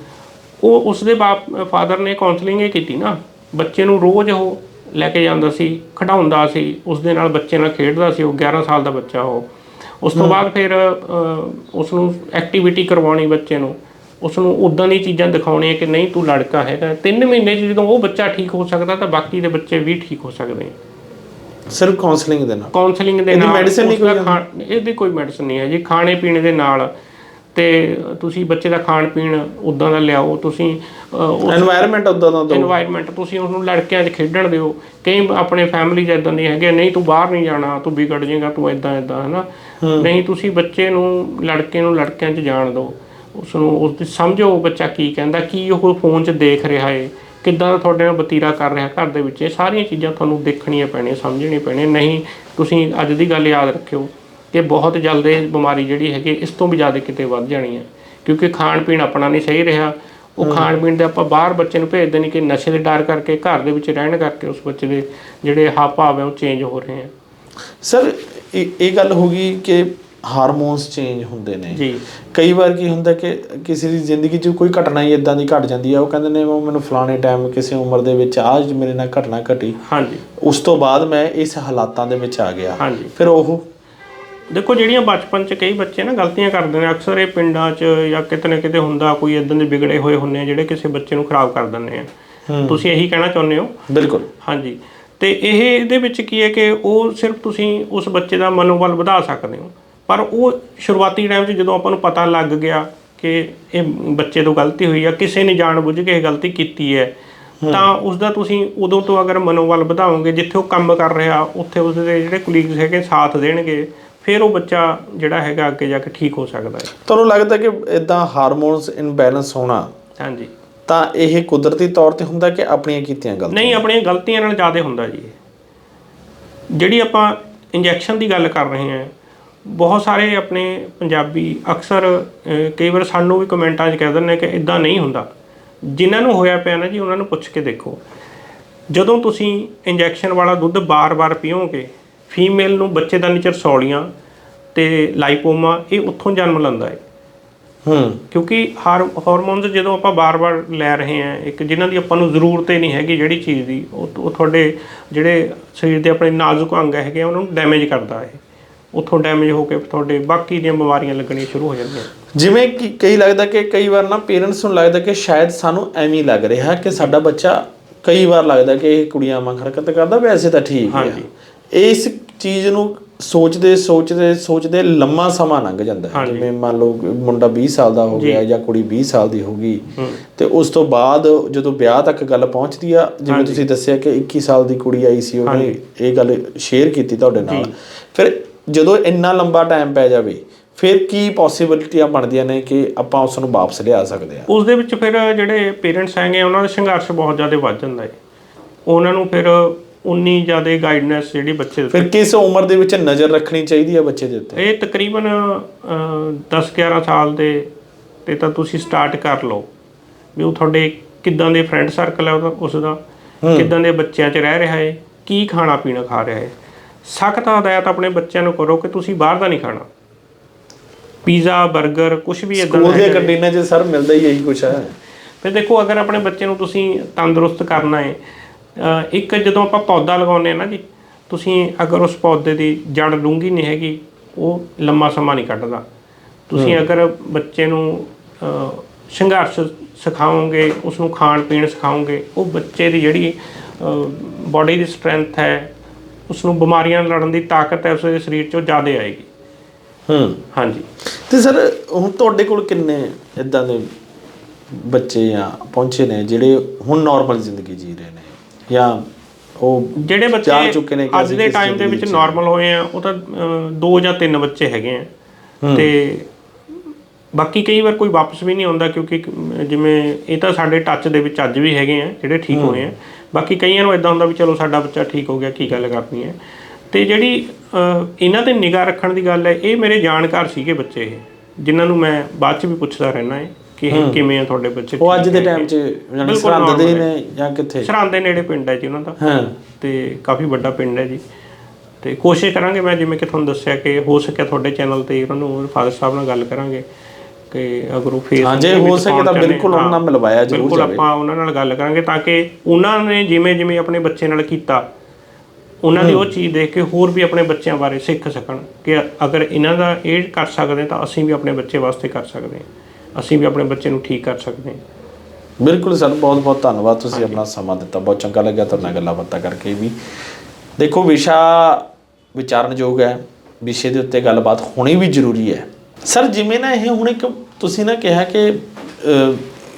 [SPEAKER 1] ਉਹ ਉਸਦੇ ਬਾਪ ਫਾਦਰ ਨੇ ਕਾਉਂਸਲਿੰਗ ਇਹ ਕੀਤੀ ਨਾ ਬੱਚੇ ਨੂੰ ਰੋਜ਼ ਉਹ ਲੈ ਕੇ ਜਾਂਦਾ ਸੀ ਖਿਡਾਉਂਦਾ ਸੀ ਉਸ ਦੇ ਨਾਲ ਬੱਚੇ ਨਾਲ ਖੇਡਦਾ ਸੀ ਉਹ 11 ਸਾਲ ਦਾ ਬੱਚਾ ਉਹ। ਉਸ ਤੋਂ ਬਾਅਦ ਫਿਰ ਉਸ ਨੂੰ ਐਕਟੀਵਿਟੀ ਕਰਵਾਉਣੀ ਬੱਚੇ ਨੂੰ। ਉਸ ਨੂੰ ਉਦਾਂ ਦੀ ਚੀਜ਼ਾਂ ਦਿਖਾਉਣੀਆਂ ਕਿ ਨਹੀਂ ਤੂੰ ਲੜਕਾ ਹੈਗਾ। 3 ਮਹੀਨੇ 'ਚ ਜਦੋਂ ਉਹ ਬੱਚਾ ਠੀਕ ਹੋ ਸਕਦਾ ਤਾਂ ਬਾਕੀ ਦੇ ਬੱਚੇ ਵੀ ਠੀਕ ਹੋ ਸਕਦੇ ਆ।
[SPEAKER 2] ਸਿਰਫ ਕਾਉਂਸਲਿੰਗ ਦੇ ਨਾਲ?
[SPEAKER 1] ਕਾਉਂਸਲਿੰਗ ਦੇ ਨਾਲ।
[SPEAKER 2] ਇਹਦੀ ਨਹੀਂ ਕੋਈ
[SPEAKER 1] ਇਹਦੀ ਕੋਈ ਮੈਡੀਸਨ ਨਹੀਂ ਹੈ ਜੀ ਖਾਣੇ ਪੀਣੇ ਦੇ ਨਾਲ। ਤੇ ਤੁਸੀਂ ਬੱਚੇ ਦਾ ਖਾਣ ਪੀਣ ਉਦਾਂ ਦਾ ਲਿਆਓ ਤੁਸੀਂ
[SPEAKER 2] এনवायरमेंट ਉਦਾਂ ਦਾ ਦਿਓ।
[SPEAKER 1] এনवायरमेंट ਤੁਸੀਂ ਉਹਨੂੰ ਲੜਕਿਆਂ 'ਚ ਖੇਡਣ ਦਿਓ। ਕਈ ਆਪਣੇ ਫੈਮਿਲੀ 'ਚ ਇਦਾਂ ਦੀ ਹੈਗੇ ਨਹੀਂ ਤੂੰ ਬਾਹਰ ਨਹੀਂ ਜਾਣਾ ਤੂੰ ਵਿਗੜ ਜਾਏਗਾ ਤੂੰ ਇਦਾਂ ਇਦਾਂ ਨਾ ਨਹੀਂ ਤੁਸੀਂ ਬੱਚੇ ਨੂੰ ਲੜਕੇ ਨੂੰ ਲੜਕਿਆਂ 'ਚ ਜਾਣ ਦਿਓ। ਉਸ ਨੂੰ ਉਸ ਦੀ ਸਮਝੋ ਬੱਚਾ ਕੀ ਕਹਿੰਦਾ ਕੀ ਉਹ ਫੋਨ 'ਚ ਦੇਖ ਰਿਹਾ ਹੈ ਕਿੱਦਾਂ ਤੁਹਾਡੇ ਨਾਲ ਵਤੀਰਾ ਕਰ ਰਿਹਾ ਘਰ ਦੇ ਵਿੱਚ ਇਹ ਸਾਰੀਆਂ ਚੀਜ਼ਾਂ ਤੁਹਾਨੂੰ ਦੇਖਣੀਆਂ ਪੈਣੀਆਂ ਸਮਝਣੀਆਂ ਪੈਣੀਆਂ। ਨਹੀਂ ਤੁਸੀਂ ਅੱਜ ਦੀ ਗੱਲ ਯਾਦ ਰੱਖਿਓ ਕਿ ਬਹੁਤ ਜਲਦੀ ਇਹ ਬਿਮਾਰੀ ਜਿਹੜੀ ਹੈਗੀ ਇਸ ਤੋਂ ਵੀ ਜ਼ਿਆਦਾ ਕਿਤੇ ਵੱਧ ਜਾਣੀ ਹੈ। ਕਿਉਂਕਿ ਖਾਣ ਪੀਣ ਆਪਣਾ ਨਹੀਂ ਸਹੀ ਰਿਹਾ। ਉਹ ਖਾਣ ਪੀਣ ਦੇ ਆਪਾਂ ਬਾਹਰ ਬੱਚੇ ਨੂੰ ਭੇਜਦੇ ਨਹੀਂ ਕਿ ਨਸ਼ੇ ਦੇ ਡਰ ਕਰਕੇ ਘਰ ਦੇ ਵਿੱਚ ਰਹਿਣ ਕਰਕੇ ਉਸ ਬੱਚੇ ਦੇ ਜਿਹੜੇ ਹਾਵ ਭਾਵ ਹੈ ਉਹ ਚੇਂਜ ਹੋ ਰਹੇ ਆ
[SPEAKER 2] ਸਰ ਇਹ ਗੱਲ ਹੋ ਗਈ ਕਿ ਹਾਰਮੋਨਸ ਚੇਂਜ ਹੁੰਦੇ ਨੇ।
[SPEAKER 1] ਜੀ।
[SPEAKER 2] ਕਈ ਵਾਰ ਕੀ ਹੁੰਦਾ ਕਿ ਕਿਸੇ ਦੀ ਜ਼ਿੰਦਗੀ 'ਚ ਕੋਈ ਘਟਨਾ ਹੀ ਇਦਾਂ ਦੀ ਘਟ ਜਾਂਦੀ ਆ ਉਹ ਕਹਿੰਦੇ ਨੇ ਉਹ ਮੈਨੂੰ ਫਲਾਣੇ ਟਾਈਮ ਕਿਸੇ ਉਮਰ ਦੇ ਵਿੱਚ ਆਜ ਮੇਰੇ ਨਾਲ ਘਟਨਾ ਘਟੀ।
[SPEAKER 1] ਹਾਂਜੀ।
[SPEAKER 2] ਉਸ ਤੋਂ ਬਾਅਦ ਮੈਂ ਇਸ ਹਾਲਾਤਾਂ ਦੇ ਵਿੱਚ ਆ ਗਿਆ।
[SPEAKER 1] ਹਾਂਜੀ।
[SPEAKER 2] ਫਿਰ ਉਹ
[SPEAKER 1] ਦੇਖੋ ਜਿਹੜੀਆਂ ਬਚਪਨ 'ਚ ਕਈ ਬੱਚੇ ਨਾ ਗਲਤੀਆਂ ਕਰਦੇ ਨੇ ਅਕਸਰ ਇਹ ਪਿੰਡਾਂ 'ਚ ਜਾਂ ਕਿਤੇ ਨਾ ਕਿਤੇ ਹੁੰਦਾ ਕੋਈ ਇਦਾਂ ਦੇ ਵਿਗੜੇ ਹੋਏ ਹੁੰਦੇ ਆ ਜਿਹੜੇ ਕਿਸੇ ਬੱਚੇ ਨੂੰ ਖਰਾਬ ਕਰ ਦਿੰਦੇ ਆ। ਤੁਸੀਂ ਇਹੀ ਕਹਿਣਾ ਚਾਹੁੰਦੇ ਹੋ?
[SPEAKER 2] ਬਿਲਕੁਲ।
[SPEAKER 1] ਹਾਂਜੀ। ਤੇ ਇਹ ਇਹਦੇ ਵਿੱਚ ਕੀ ਹੈ ਕਿ ਉਹ ਸਿਰਫ ਤੁਸੀਂ ਉਸ ਬੱਚੇ ਦਾ ਮਨੋਬਲ ਵਧਾ ਸਕਦੇ ਹੋ। ਪਰ ਉਹ ਸ਼ੁਰੂਆਤੀ ਟਾਈਮ 'ਚ ਜਦੋਂ ਆਪਾਂ ਨੂੰ ਪਤਾ ਲੱਗ ਗਿਆ ਕਿ ਇਹ ਬੱਚੇ ਤੋਂ ਗਲਤੀ ਹੋਈ ਆ ਕਿਸੇ ਨੇ ਜਾਣ ਬੁੱਝ ਕੇ ਇਹ ਗਲਤੀ ਕੀਤੀ ਹੈ ਤਾਂ ਉਸ ਦਾ ਤੁਸੀਂ ਉਦੋਂ ਤੋਂ ਅਗਰ ਮਨੋਬਲ ਵਧਾਓਗੇ ਜਿੱਥੇ ਉਹ ਕੰਮ ਕਰ ਰਿਹਾ ਉੱਥੇ ਉਸ ਦੇ ਜਿਹੜੇ ਕੁਲੀਗਸ ਹੈਗੇ ਸਾਥ ਦੇਣਗੇ ਫਿਰ ਉਹ ਬੱਚਾ ਜਿਹੜਾ ਹੈਗਾ ਅੱਗੇ ਜਾ ਕੇ ਠੀਕ ਹੋ ਸਕਦਾ ਹੈ।
[SPEAKER 2] ਤੁਹਾਨੂੰ ਲੱਗਦਾ ਕਿ ਇਦਾਂ ਹਾਰਮੋਨਸ ਇਨਬੈਲੈਂਸ ਹੋਣਾ
[SPEAKER 1] ਹਾਂਜੀ।
[SPEAKER 2] ਤਾਂ ਇਹ ਕੁਦਰਤੀ ਤੌਰ ਤੇ ਹੁੰਦਾ ਕਿ ਆਪਣੀਆਂ ਕੀਤੀਆਂ ਗਲਤੀਆਂ?
[SPEAKER 1] ਨਹੀਂ ਆਪਣੀਆਂ ਗਲਤੀਆਂ ਨਾਲ ਜ਼ਿਆਦਾ ਹੁੰਦਾ ਜੀ। ਜਿਹੜੀ ਆਪਾਂ ਇੰਜੈਕਸ਼ਨ ਦੀ ਗੱਲ ਕਰ ਰਹੇ ਹਾਂ ਬਹੁਤ ਸਾਰੇ ਆਪਣੇ ਪੰਜਾਬੀ ਅਕਸਰ ਕਈ ਵਾਰ ਸਾਨੂੰ ਵੀ ਕਮੈਂਟਾਂ 'ਚ ਕਹਿ ਦਿੰਦੇ ਕਿ ਇਦਾਂ ਨਹੀਂ ਹੁੰਦਾ। ਜਿਨ੍ਹਾਂ ਨੂੰ ਹੋਇਆ ਪਿਆ ਨਾ ਜੀ ਉਹਨਾਂ ਨੂੰ ਪੁੱਛ ਕੇ ਦੇਖੋ। ਜਦੋਂ ਤੁਸੀਂ ਇੰਜੈਕਸ਼ਨ ਵਾਲਾ ਦੁੱਧ ਬਾਰ-ਬਾਰ ਪੀਓਗੇ ਫੀਮੇਲ ਨੂੰ ਬੱਚੇ ਦਾ ਨਿਚਰ ਸੌਲੀਆਂ ਤੇ ਲਾਈਪੋਮਾ ਇਹ ਉੱਥੋਂ ਜਨਮ ਲੈਂਦਾ ਹੈ
[SPEAKER 2] ਹੂੰ।
[SPEAKER 1] ਕਿਉਂਕਿ ਹਾਰ ਹਾਰਮੋਨਸ ਜਦੋਂ ਆਪਾਂ ਬਾਰ-ਬਾਰ ਲੈ ਰਹੇ ਹਾਂ ਇੱਕ ਜਿਨ੍ਹਾਂ ਦੀ ਆਪਾਂ ਨੂੰ ਜ਼ਰੂਰਤ ਹੀ ਨਹੀਂ ਹੈਗੀ ਜਿਹੜੀ ਚੀਜ਼ ਦੀ ਉਹ ਤੁਹਾਡੇ ਜਿਹੜੇ ਸਰੀਰ ਦੇ ਆਪਣੇ ਨਾਜ਼ੁਕ ਅੰਗ ਹੈਗੇ ਆ ਉਹਨਾਂ ਨੂੰ ਡੈਮੇਜ ਕਰਦਾ ਹੈ ਉੱਥੋਂ ਡੈਮੇਜ ਹੋ ਕੇ ਤੁਹਾਡੇ ਬਾਕੀ ਦੀਆਂ ਬਿਮਾਰੀਆਂ ਲੱਗਣੀਆਂ ਸ਼ੁਰੂ ਹੋ ਜਾਂਦੀਆਂ
[SPEAKER 2] ਜਿਵੇਂ ਕਿ ਕਈ ਲੱਗਦਾ ਕਿ ਕਈ ਵਾਰ ਨਾ ਪੇਰੈਂਟਸ ਨੂੰ ਲੱਗਦਾ ਕਿ ਸ਼ਾਇਦ ਸਾਨੂੰ ਐਵੇਂ ਲੱਗ ਰਿਹਾ ਕਿ ਸਾਡਾ ਬੱਚਾ ਕਈ ਵਾਰ ਲੱਗਦਾ ਕਿ ਇਹ ਕੁੜੀਆਂ ਵਾਂਗ ਹਰਕਤ ਕਰਦਾ ਵੈਸੇ ਤਾਂ ਠੀਕ ਹੈ
[SPEAKER 1] ਹਾਂਜੀ।
[SPEAKER 2] ਇਸ ਚੀਜ਼ ਨੂੰ ਸੋਚਦੇ ਸੋਚਦੇ ਸੋਚਦੇ ਲੰਮਾ ਸਮਾਂ ਲੰਘ ਜਾਂਦਾ ਹੈ। ਜਿਵੇਂ ਮੰਨ ਲਓ ਮੁੰਡਾ 20 ਸਾਲ ਦਾ ਹੋ ਗਿਆ ਜਾਂ ਕੁੜੀ 20 ਸਾਲ ਦੀ ਹੋ ਗਈ ਤੇ ਉਸ ਤੋਂ ਬਾਅਦ ਜਦੋਂ ਵਿਆਹ ਤੱਕ ਗੱਲ ਪਹੁੰਚਦੀ ਆ ਜਿਵੇਂ ਤੁਸੀਂ ਦੱਸਿਆ ਕਿ 21 ਸਾਲ ਦੀ ਕੁੜੀ ਆਈ ਸੀ ਉਹਨੇ ਇਹ ਗੱਲ ਸ਼ੇਅਰ ਕੀਤੀ ਤੁਹਾਡੇ ਨਾਲ। ਫਿਰ ਜਦੋਂ ਇੰਨਾ ਲੰਬਾ ਟਾਈਮ ਪੈ ਜਾਵੇ ਫਿਰ ਕੀ ਪੋਸੀਬਿਲਿਟੀਆਂ ਬਣਦੀਆਂ ਨੇ ਕਿ ਆਪਾਂ ਉਸ ਨੂੰ ਵਾਪਸ ਲਿਆ ਸਕਦੇ ਆ
[SPEAKER 1] ਉਸ ਦੇ ਵਿੱਚ ਫਿਰ ਜਿਹੜੇ ਪੇਰੈਂਟਸ ਹੈਗੇ ਉਹਨਾਂ ਦਾ ਸੰਘਰਸ਼ ਬਹੁਤ ਜ਼ਿਆਦਾ ਵੱਧ ਜਾਂਦਾ ਹੈ। ਉਹਨਾਂ ਨੂੰ ਫਿਰ ਉਨੀ ਜ਼ਿਆਦਾ ਗਾਈਡਨੈਸ ਜਿਹੜੀ ਬੱਚੇ ਦੇ
[SPEAKER 2] ਫਿਰ ਕਿਸ ਉਮਰ ਦੇ ਵਿੱਚ ਨਜ਼ਰ ਰੱਖਣੀ ਚਾਹੀਦੀ ਹੈ ਬੱਚੇ ਦੇ ਉੱਤੇ?
[SPEAKER 1] ਇਹ ਤਕਰੀਬਨ 10-11 ਸਾਲ ਦੇ ਤੇ ਤਾਂ ਤੁਸੀਂ ਸਟਾਰਟ ਕਰ ਲਓ। ਵੀ ਉਹ ਤੁਹਾਡੇ ਕਿੱਦਾਂ ਦੇ ਫਰੈਂਡ ਸਰਕਲ ਹੈ ਉਸ ਦਾ ਕਿੱਦਾਂ ਦੇ ਬੱਚਿਆਂ 'ਚ ਰਹਿ ਰਿਹਾ ਹੈ ਕੀ ਖਾਣਾ ਪੀਣਾ ਖਾ ਰਿਹਾ ਹੈ। ਸਖਤ ਹਦਾਇਤ ਆਪਣੇ ਬੱਚਿਆਂ ਨੂੰ ਕਰੋ ਕਿ ਤੁਸੀਂ ਬਾਹਰ ਦਾ ਨਹੀਂ ਖਾਣਾ। ਪੀਜ਼ਾ 버ਗਰ ਕੁਝ ਵੀ ਇਦਾਂ
[SPEAKER 2] ਸਕੂਲ ਦੇ ਕੰਟੀਨਾਂ 'ਚ ਸਰ ਮਿਲਦਾ ਹੀ ਇਹੀ ਕੁਛ ਹੈ।
[SPEAKER 1] ਫਿਰ ਦੇਖੋ ਅਗਰ ਆਪਣੇ ਬੱਚੇ ਨੂੰ ਤੁਸੀਂ ਤੰਦਰੁਸਤ ਕਰਨਾ ਹੈ ਇੱਕ ਜਦੋਂ ਆਪਾਂ ਪੌਦਾ ਲਗਾਉਂਦੇ ਆ ਨਾ ਜੀ ਤੁਸੀਂ ਅਗਰ ਉਸ ਪੌਦੇ ਦੀ ਜੜ ਡੂੰਘੀ ਨਹੀਂ ਹੈਗੀ ਉਹ ਲੰਮਾ ਸਮਾਂ ਨਹੀਂ ਕੱਢਦਾ। ਤੁਸੀਂ ਅਗਰ ਬੱਚੇ ਨੂੰ ਸੰਘਰਸ਼ ਸਿਖਾਓਗੇ ਉਸ ਨੂੰ ਖਾਣ ਪੀਣ ਸਿਖਾਓਗੇ ਉਹ ਬੱਚੇ ਦੀ ਜਿਹੜੀ ਬਾਡੀ ਦੀ ਸਟਰੈਂਥ ਹੈ ਉਸ ਨੂੰ ਬਿਮਾਰੀਆਂ ਨਾਲ ਲੜਨ ਦੀ ਤਾਕਤ ਹੈ ਉਸ ਦੇ ਸਰੀਰ 'ਚੋਂ ਜ਼ਿਆਦਾ ਆਏਗੀ।
[SPEAKER 2] ਹੂੰ।
[SPEAKER 1] ਹਾਂਜੀ।
[SPEAKER 2] ਤੇ ਸਰ ਹੁਣ ਤੁਹਾਡੇ ਕੋਲ ਕਿੰਨੇ ਇਦਾਂ ਦੇ ਬੱਚੇ ਆ ਪਹੁੰਚੇ ਨੇ ਜਿਹੜੇ ਹੁਣ ਨਾਰਮਲ ਜ਼ਿੰਦਗੀ ਜੀ ਰਹੇ ਨੇ? ਜਾਂ ਉਹ
[SPEAKER 1] ਜਿਹੜੇ
[SPEAKER 2] ਜਾ
[SPEAKER 1] ਬੱਚੇ
[SPEAKER 2] ਚੁੱਕੇ ਨੇ
[SPEAKER 1] ਅੱਜ ਦੇ ਟਾਈਮ ਦੇ ਵਿੱਚ ਨਾਰਮਲ ਹੋਏ ਆ ਉਹ ਤਾਂ ਦੋ ਜਾਂ ਤਿੰਨ ਬੱਚੇ ਹੈਗੇ ਆ। ਤੇ ਬਾਕੀ ਕਈ ਵਾਰ ਕੋਈ ਵਾਪਸ ਵੀ ਨਹੀਂ ਆਉਂਦਾ ਕਿਉਂਕਿ ਜਿਵੇਂ ਇਹ ਤਾਂ ਸਾਡੇ ਟੱਚ ਦੇ ਵਿੱਚ ਅੱਜ ਵੀ ਹੈਗੇ ਆ ਜਿਹੜੇ ਠੀਕ ਹੋਏ ਆ। ਬਾਕੀ ਕਈਆਂ ਨੂੰ ਇਦਾਂ ਹੁੰਦਾ ਵੀ ਚਲੋ ਸਾਡਾ ਬੱਚਾ ਠੀਕ ਹੋ ਗਿਆ ਕੀ ਗੱਲ ਕਰਨੀ ਹੈ। ਤੇ ਜਿਹੜੀ ਇਹਨਾਂ ਤੇ ਨਿਗਾਹ ਰੱਖਣ ਦੀ ਗੱਲ ਹੈ ਇਹ ਮੇਰੇ ਜਾਣਕਾਰ ਸੀਗੇ ਬੱਚੇ ਇਹ ਜਿਨ੍ਹਾਂ ਨੂੰ ਮੈਂ ਬਾਅਦ ਚ ਵੀ ਪੁੱਛਦਾ ਰਹਿਣਾ ਹੈ ਕਿ ਇਹ ਕਿਵੇਂ ਆ ਤੁਹਾਡੇ ਬੱਚੇ
[SPEAKER 2] ਉਹ ਅੱਜ ਦੇ? ਟਾਈਮ 'ਚ ਜਾਨੀ ਸਰਹੰਦ ਦੇ ਨੇ ਜਾਂ ਕਿੱਥੇ?
[SPEAKER 1] ਸਰਹੰਦ ਦੇ ਨੇੜੇ ਪਿੰਡ ਹੈ ਜੀ ਉਹਨਾਂ ਦਾ।
[SPEAKER 2] ਹਾਂ।
[SPEAKER 1] ਤੇ ਕਾਫੀ ਵੱਡਾ ਪਿੰਡ ਹੈ ਜੀ। ਤੇ ਕੋਸ਼ਿਸ਼ ਕਰਾਂਗੇ ਮੈਂ ਜਿਵੇਂ ਕਿ ਤੁਹਾਨੂੰ ਦੱਸਿਆ ਕਿ ਹੋ ਸਕਿਆ ਤੁਹਾਡੇ ਚੈਨਲ ਤੇ ਉਹਨਾਂ ਨੂੰ ਫਾਦਰ ਸਾਹਿਬ ਨਾਲ ਗੱਲ ਕਰਾਂਗੇ। ਕਿ ਅਗਰ ਉਹ ਫੇਸ
[SPEAKER 2] ਹਾਂ, ਜੇ ਹੋ ਸਕੇ ਤਾਂ ਬਿਲਕੁਲ ਉਹਨਾਂ ਨਾਲ ਮਿਲਵਾਇਆ ਜ਼ਰੂਰ
[SPEAKER 1] ਬਿਲਕੁਲ। ਆਪਾਂ ਉਹਨਾਂ ਨਾਲ ਗੱਲ ਕਰਾਂਗੇ ਤਾਂ ਕਿ ਉਹਨਾਂ ਨੇ ਜਿਵੇਂ ਜਿਵੇਂ ਆਪਣੇ ਬੱਚੇ ਨਾਲ ਕੀਤਾ ਉਹਨਾਂ ਦੀ ਉਹ ਚੀਜ਼ ਦੇਖ ਕੇ ਹੋਰ ਵੀ ਆਪਣੇ ਬੱਚਿਆਂ ਬਾਰੇ ਸਿੱਖ ਸਕਣ ਕਿ ਅਗਰ ਇਹਨਾਂ ਦਾ ਇਹ ਕਰ ਸਕਦੇ ਤਾਂ ਅਸੀਂ ਵੀ ਆਪਣੇ ਬੱਚੇ ਵਾਸਤੇ ਕਰ ਸਕਦੇ ਹਾਂ। ਅਸੀਂ ਵੀ ਆਪਣੇ ਬੱਚੇ ਨੂੰ ਠੀਕ ਕਰ ਸਕਦੇ ਹਾਂ।
[SPEAKER 2] ਬਿਲਕੁਲ ਸਰ ਬਹੁਤ ਬਹੁਤ ਧੰਨਵਾਦ ਤੁਸੀਂ ਆਪਣਾ ਸਮਾਂ ਦਿੱਤਾ। ਬਹੁਤ ਚੰਗਾ ਲੱਗਿਆ ਤੁਹਾਡੇ ਨਾਲ ਗੱਲਾਂ ਬਾਤਾਂ ਕਰਕੇ ਵੀ। ਦੇਖੋ ਵਿਸ਼ਾ ਵਿਚਾਰਨਯੋਗ ਹੈ। ਵਿਸ਼ੇ ਦੇ ਉੱਤੇ ਗੱਲਬਾਤ ਹੋਣੀ ਵੀ ਜ਼ਰੂਰੀ ਹੈ। ਸਰ ਜਿਵੇਂ ਨਾ ਇਹ ਹੁਣ ਇੱਕ ਤੁਸੀਂ ਨਾ ਕਿਹਾ ਕਿ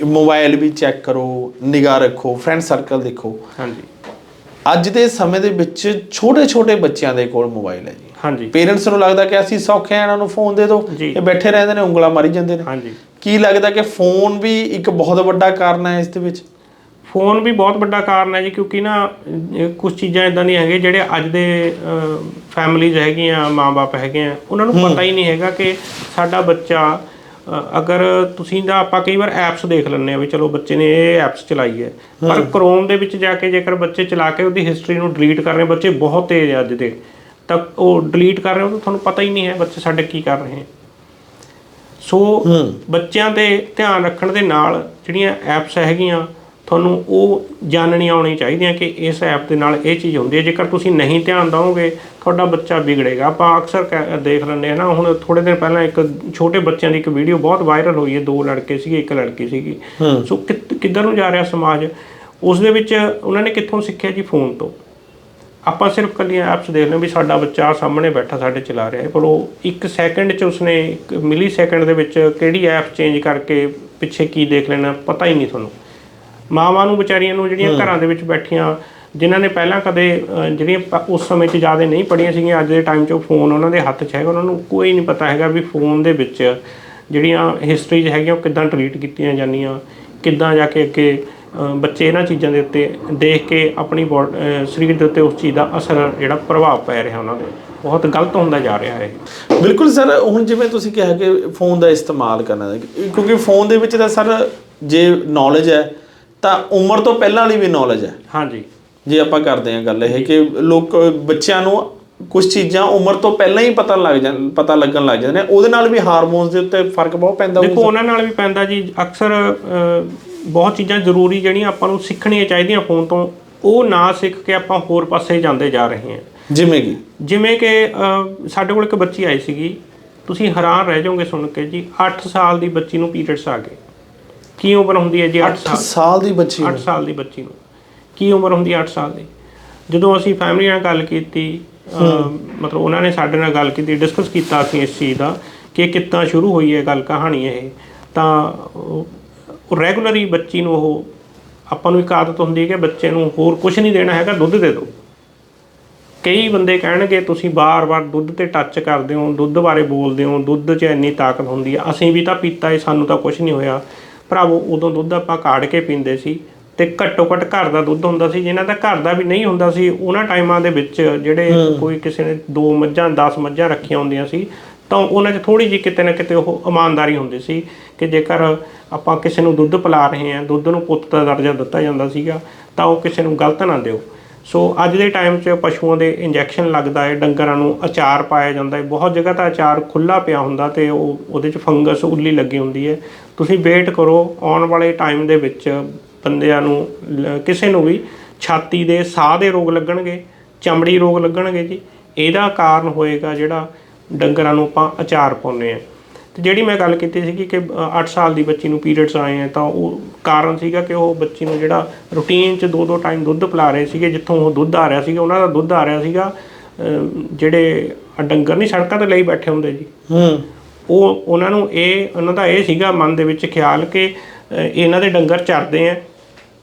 [SPEAKER 2] ਮੋਬਾਈਲ ਵੀ ਚੈੱਕ ਕਰੋ ਨਿਗਾਹ ਰੱਖੋ ਫਰੈਂਡ ਸਰਕਲ ਦੇਖੋ।
[SPEAKER 1] ਹਾਂਜੀ।
[SPEAKER 2] ਅੱਜ ਦੇ ਸਮੇਂ ਦੇ ਵਿੱਚ ਛੋਟੇ ਛੋਟੇ ਬੱਚਿਆਂ ਦੇ ਕੋਲ ਮੋਬਾਈਲ ਹੈ ਜੀ।
[SPEAKER 1] ਹਾਂਜੀ।
[SPEAKER 2] ਪੇਰੈਂਟਸ ਨੂੰ ਲੱਗਦਾ ਕਿ ਅਸੀਂ ਸੌਖੇ ਆ ਇਹਨਾਂ ਨੂੰ ਫੋਨ ਦੇ ਦਿਓ। ਇਹ ਬੈਠੇ ਰਹਿੰਦੇ ਨੇ ਉਂਗਲਾਂ ਮਾਰੀ ਜਾਂਦੇ ਨੇ।
[SPEAKER 1] ਹਾਂਜੀ।
[SPEAKER 2] ਕੀ ਲੱਗਦਾ ਕਿ ਫੋਨ ਵੀ ਇੱਕ ਬਹੁਤ ਵੱਡਾ ਕਾਰਨ ਹੈ ਇਸ ਦੇ ਵਿੱਚ?
[SPEAKER 1] ਫੋਨ ਵੀ ਬਹੁਤ ਵੱਡਾ ਕਾਰਨ ਹੈ ਜੀ ਕਿਉਂਕਿ ਨਾ ਕੁਝ ਚੀਜ਼ਾਂ ਇਦਾਂ ਦੀਆਂ ਹੈਗੀਆਂ ਜਿਹੜੇ ਅੱਜ ਦੇ ਫੈਮਲੀਜ਼ ਹੈਗੀਆਂ ਮਾਪੇ ਹੈਗੇ ਆ ਉਹਨਾਂ ਨੂੰ ਪਤਾ ਹੀ ਨਹੀਂ ਹੈਗਾ ਕਿ ਸਾਡਾ ਬੱਚਾ ਅਗਰ ਤੁਸੀਂ ਦਾ ਆਪਾਂ ਕਈ ਵਾਰ ਐਪਸ ਦੇਖ ਲੈਂਦੇ ਆ ਵੀ ਚਲੋ ਬੱਚੇ ਨੇ ਇਹ ਐਪਸ ਚਲਾਈ ਹੈ ਪਰ ਕ੍ਰੋਮ ਦੇ ਵਿੱਚ ਜਾ ਕੇ ਜੇਕਰ ਬੱਚੇ ਚਲਾ ਕੇ ਉਹਦੀ ਹਿਸਟਰੀ ਨੂੰ ਡਿਲੀਟ ਕਰ ਰਹੇ ਬੱਚੇ ਬਹੁਤ ਤੇਜ਼ ਅੱਜ ਦੇ ਤਾਂ ਉਹ ਡਿਲੀਟ ਕਰ ਰਹੇ ਉਹ ਤੁਹਾਨੂੰ ਪਤਾ ਹੀ ਨਹੀਂ ਹੈ ਬੱਚੇ ਸਾਡੇ ਕੀ ਕਰ ਰਹੇ ਸੋ ਬੱਚਿਆਂ ਤੇ ਧਿਆਨ ਰੱਖਣ ਦੇ ਨਾਲ ਜਿਹੜੀਆਂ ਐਪਸ ਹੈਗੀਆਂ ਤੁਹਾਨੂੰ ਉਹ ਜਾਣਨੀਆਂ ਆਉਣੀ ਚਾਹੀਦੀਆਂ ਕਿ ਇਸ ਐਪ ਦੇ ਨਾਲ ਇਹ ਚੀਜ਼ ਹੁੰਦੀ ਹੈ। ਜੇਕਰ ਤੁਸੀਂ ਨਹੀਂ ਧਿਆਨ ਦਿਓਗੇ ਤੁਹਾਡਾ ਬੱਚਾ ਵਿਗੜੇਗਾ। ਆਪਾਂ ਅਕਸਰ ਦੇਖ ਲੈਂਦੇ ਹਾਂ ਨਾ ਹੁਣ ਥੋੜੇ ਦਿਨ ਪਹਿਲਾਂ ਇੱਕ ਛੋਟੇ ਬੱਚਿਆਂ ਦੀ ਇੱਕ ਵੀਡੀਓ ਬਹੁਤ ਵਾਇਰਲ ਹੋਈ ਹੈ। ਦੋ ਲੜਕੇ ਸੀਗੇ ਇੱਕ ਲੜਕੀ ਸੀਗੀ। ਸੋ ਕਿੱਧ- ਕਿੱਧਰ ਨੂੰ ਜਾ ਰਿਹਾ ਸਮਾਜ? ਉਸ ਦੇ ਵਿੱਚ ਉਹਨਾਂ ਨੇ ਕਿੱਥੋਂ ਸਿੱਖਿਆ ਜੀ ਫੋਨ ਤੋਂ? ਆਪਾਂ ਸਿਰਫ ਕੱਲੀਆਂ ਐਪਸ ਦੇਖ ਲਓ ਵੀ ਸਾਡਾ ਬੱਚਾ ਸਾਹਮਣੇ ਬੈਠਾ ਸਾਡੇ ਚਲਾ ਰਿਹਾ ਹੈ। ਪਰ ਉਹ ਇੱਕ ਸੈਕਿੰਡ 'ਚ ਉਸਨੇ ਇੱਕ ਮਿਲੀ ਸੈਕਿੰਡ ਦੇ ਵਿੱਚ ਕਿਹੜੀ ਐਪ ਚੇਂਜ ਕਰਕੇ ਪਿੱਛੇ ਕੀ ਦੇਖ ਲੈਣਾ ਪਤਾ ਹੀ ਨਹੀਂ ਤੁਹਾਨੂੰ। ਮਾਵਾਂ ਨੂੰ ਵਿਚਾਰੀਆਂ ਨੂੰ ਜਿਹੜੀਆਂ ਘਰਾਂ ਦੇ ਵਿੱਚ ਬੈਠੀਆਂ ਜਿਨ੍ਹਾਂ ਨੇ ਪਹਿਲਾਂ ਕਦੇ ਜਿਹੜੀਆਂ ਉਸ ਸਮੇਂ 'ਚ ਜ਼ਿਆਦਾ ਨਹੀਂ ਪੜੀਆਂ ਸੀਗੀਆਂ ਅੱਜ ਦੇ ਟਾਈਮ 'ਚ ਫੋਨ ਉਹਨਾਂ ਦੇ ਹੱਥ 'ਚ ਹੈਗਾ ਉਹਨਾਂ ਨੂੰ ਕੋਈ ਨਹੀਂ ਪਤਾ ਹੈਗਾ ਵੀ ਫੋਨ ਦੇ ਵਿੱਚ ਜਿਹੜੀਆਂ ਹਿਸਟਰੀਜ਼ ਹੈਗੀਆਂ ਉਹ ਕਿੱਦਾਂ ਡਿਲੀਟ ਕੀਤੀਆਂ ਜਾਂਦੀਆਂ ਕਿੱਦਾਂ ਜਾ ਕੇ ਅੱਗੇ ਬੱਚੇ ਇਹਨਾਂ ਚੀਜ਼ਾਂ ਦੇ ਉੱਤੇ ਦੇਖ ਕੇ ਆਪਣੀ ਸਰੀਰ ਦੇ ਉੱਤੇ ਉਸ ਚੀਜ਼ ਦਾ ਅਸਰ ਜਿਹੜਾ ਪ੍ਰਭਾਵ ਪੈ ਰਿਹਾ ਉਹਨਾਂ ਦੇ। ਬਹੁਤ ਗਲਤ ਹੁੰਦਾ ਜਾ ਰਿਹਾ ਹੈ
[SPEAKER 2] ਬਿਲਕੁਲ ਸਰ ਹੁਣ ਜਿਵੇਂ ਤੁਸੀਂ ਕਿਹਾ ਕਿ ਫੋਨ ਦਾ ਇਸਤੇਮਾਲ ਕਰਨਾ ਕਿਉਂਕਿ ਫੋਨ ਦੇ ਵਿੱਚ ਤਾਂ ਸਰ ਜੇ ਨੌਲੇਜ ਹੈ ਤਾਂ ਉਮਰ ਤੋਂ ਪਹਿਲਾਂ ਵਾਲੀ ਵੀ ਨੌਲੇਜ ਹੈ।
[SPEAKER 1] ਹਾਂਜੀ।
[SPEAKER 2] ਜੇ ਆਪਾਂ ਕਰਦੇ ਹਾਂ ਗੱਲ ਇਹ ਕਿ ਲੋਕ ਬੱਚਿਆਂ ਨੂੰ ਕੁਝ ਚੀਜ਼ਾਂ ਉਮਰ ਤੋਂ ਪਹਿਲਾਂ ਹੀ ਪਤਾ ਲੱਗ ਜਾਂ ਪਤਾ ਲੱਗਣ ਲੱਗ ਜਾਂਦੇ ਨੇ। ਉਹਦੇ ਨਾਲ ਵੀ ਹਾਰਮੋਨਸ ਦੇ ਉੱਤੇ ਫ਼ਰਕ ਬਹੁਤ ਪੈਂਦਾ
[SPEAKER 1] ਦੇਖੋ ਉਹਨਾਂ ਨਾਲ ਵੀ ਪੈਂਦਾ ਜੀ। ਅਕਸਰ ਬਹੁਤ ਚੀਜ਼ਾਂ ਜ਼ਰੂਰੀ ਜਿਹੜੀਆਂ ਆਪਾਂ ਨੂੰ ਸਿੱਖਣੀਆਂ ਚਾਹੀਦੀਆਂ ਫੋਨ ਤੋਂ। ਉਹ ਨਾ ਸਿੱਖ ਕੇ ਆਪਾਂ ਹੋਰ ਪਾਸੇ ਜਾਂਦੇ ਜਾ ਰਹੇ ਹਾਂ।
[SPEAKER 2] ਜਿਵੇਂ ਕਿ?
[SPEAKER 1] ਜਿਵੇਂ ਕਿ ਸਾਡੇ ਕੋਲ ਇੱਕ ਬੱਚੀ ਆਈ ਸੀਗੀ। ਤੁਸੀਂ ਹੈਰਾਨ ਰਹਿ ਜਾਓਗੇ ਸੁਣ ਕੇ ਜੀ। 8 ਸਾਲ ਦੀ ਬੱਚੀ ਨੂੰ ਪੀਰੀਅਡਸ ਆ ਗਏ। ਕੀ ਉਮਰ ਹੁੰਦੀ ਹੈ ਜੀ 8
[SPEAKER 2] 8
[SPEAKER 1] ਸਾਲ
[SPEAKER 2] ਸਾਲ ਦੀ ਬੱਚੀ
[SPEAKER 1] 8 ਸਾਲ ਦੀ ਬੱਚੀ ਨੂੰ। ਕੀ ਉਮਰ ਹੁੰਦੀ ਹੈ 8 ਸਾਲ ਦੀ? ਜਦੋਂ ਅਸੀਂ ਫੈਮਿਲੀ ਨਾਲ ਗੱਲ ਕੀਤੀ ਅਹ, ਮਤਲਬ ਉਹਨਾਂ ਨੇ ਸਾਡੇ ਨਾਲ ਗੱਲ ਕੀਤੀ ਡਿਸਕਸ ਕੀਤਾ ਅਸੀਂ ਇਸ ਚੀਜ਼ ਦਾ ਕਿ ਕਿੱਦਾਂ ਸ਼ੁਰੂ ਹੋਈ ਹੈ ਗੱਲ ਕਹਾਣੀ ਇਹ। ਤਾਂ ਉਹ ਰੈਗੂਲਰੀ ਬੱਚੀ ਨੂੰ ਉਹ ਆਪਾਂ ਨੂੰ ਇੱਕ ਆਦਤ ਹੁੰਦੀ ਹੈ ਕਿ ਬੱਚੇ ਨੂੰ ਹੋਰ ਕੁਝ ਨਹੀਂ ਦੇਣਾ ਹੈਗਾ ਦੁੱਧ ਦੇ ਦਿਓ। ਕਈ ਬੰਦੇ ਕਹਿਣਗੇ ਤੁਸੀਂ ਬਾਰ-ਬਾਰ ਦੁੱਧ ਤੇ ਟੱਚ ਕਰਦੇ ਹੋ ਦੁੱਧ ਬਾਰੇ ਬੋਲਦੇ ਹੋ ਦੁੱਧ 'ਚ ਇੰਨੀ ਤਾਕਤ ਹੁੰਦੀ ਹੈ ਅਸੀਂ ਵੀ ਤਾਂ ਪੀਤਾ ਏ ਸਾਨੂੰ ਤਾਂ ਕੁਝ ਨਹੀਂ ਹੋਇਆ। ਭਰਾਵੋ ਉਦੋਂ ਦੁੱਧ ਆਪਾਂ ਕਾੜ ਕੇ ਪੀਂਦੇ ਸੀ ਤੇ ਘੱਟੋ ਘੱਟ ਘਰ ਦਾ ਦੁੱਧ ਹੁੰਦਾ ਸੀ ਜਿਨ੍ਹਾਂ ਦਾ ਘਰ ਦਾ ਵੀ ਨਹੀਂ ਹੁੰਦਾ ਸੀ ਉਹਨਾਂ ਟਾਈਮਾਂ ਦੇ ਵਿੱਚ ਜਿਹੜੇ ਕੋਈ ਕਿਸੇ ਨੇ ਦੋ ਮੱਝਾਂ 10 ਮੱਝਾਂ ਰੱਖੀਆਂ ਹੁੰਦੀਆਂ ਸੀ ਤਾਂ ਉਹਨਾਂ 'ਚ ਥੋੜੀ ਜਿਹੀ ਕਿਤੇ ਨਾ ਕਿਤੇ ਉਹ ਇਮਾਨਦਾਰੀ ਹੁੰਦੀ ਸੀ ਕਿ ਜੇਕਰ ਆਪਾਂ ਕਿਸੇ ਨੂੰ ਦੁੱਧ ਪਿਲਾ ਰਹੇ ਹਾਂ ਦੁੱਧ ਨੂੰ ਪੁੱਤ ਦਾ ਦਰਜਾ ਦਿੱਤਾ ਜਾਂਦਾ ਸੀਗਾ ਤਾਂ ਉਹ ਕਿਸੇ ਨੂੰ ਗਲਤ ਨਾ ਦਿਓ। ਸੋ ਅੱਜ ਦੇ ਟਾਈਮ 'ਚ ਪਸ਼ੂਆਂ ਦੇ ਇੰਜੈਕਸ਼ਨ ਲੱਗਦਾ ਹੈ, ਡੰਗਰਾਂ ਨੂੰ ਅਚਾਰ ਪਾਇਆ ਜਾਂਦਾ ਹੈ। ਬਹੁਤ ਜਗ੍ਹਾ ਤਾਂ ਅਚਾਰ ਖੁੱਲਾ ਪਿਆ ਹੁੰਦਾ ਤੇ ਉਹ ਉਹਦੇ 'ਚ ਫੰਗਸ, ਉੱਲੀ ਲੱਗੀ ਹੁੰਦੀ ਹੈ। ਤੁਸੀਂ ਵੇਟ ਕਰੋ, ਆਉਣ ਵਾਲੇ ਟਾਈਮ ਦੇ ਵਿੱਚ ਬੰਦਿਆਂ ਨੂੰ, ਲ- ਕਿਸੇ ਨੂੰ ਵੀ ਛਾਤੀ ਦੇ ਸਾਹ ਦੇ ਰੋਗ ਲੱਗਣਗੇ, ਚਮੜੀ ਰੋਗ ਲੱਗਣਗੇ ਜੀ। ਇਹਦਾ ਕਾਰਨ ਹੋਏਗਾ ਜਿਹੜਾ ਡੰਗਰਾਂ ਨੂੰ ਆਪਾਂ ਅਚਾਰ ਪਾਉਂਦੇ ਆ ਤੇ ਜਿਹੜੀ ਮੈਂ ਗੱਲ ਕੀਤੀ ਸੀ ਕਿ 8 ਸਾਲ ਦੀ ਬੱਚੀ ਨੂੰ ਪੀਰੀਅਡਸ ਆਏ ਆ ਤਾਂ ਉਹ ਕਾਰਨ ਸੀਗਾ ਕਿ ਉਹ ਬੱਚੀ ਨੂੰ ਜਿਹੜਾ ਰੂਟੀਨ 'ਚ ਦੋ ਦੋ ਟਾਈਮ ਦੁੱਧ ਪਿਲਾ ਰਹੇ ਸੀਗੇ ਜਿੱਥੋਂ ਉਹ ਦੁੱਧ ਆ ਰਿਹਾ ਸੀਗਾ ਉਹਨਾਂ ਦਾ ਦੁੱਧ ਆ ਰਿਹਾ ਸੀਗਾ ਜਿਹੜੇ ਡੰਗਰ ਨਹੀਂ ਸੜਕਾਂ ਤੇ ਲਈ ਬੈਠੇ ਹੁੰਦੇ ਜੀ।
[SPEAKER 2] ਹੂੰ।
[SPEAKER 1] ਉਹ ਉਹਨਾਂ ਨੂੰ ਇਹ ਉਹਨਾਂ ਦਾ ਇਹ ਸੀਗਾ ਮਨ ਦੇ ਵਿੱਚ ਖਿਆਲ ਕਿ ਇਹਨਾਂ ਦੇ ਡੰਗਰ ਚਰਦੇ ਆ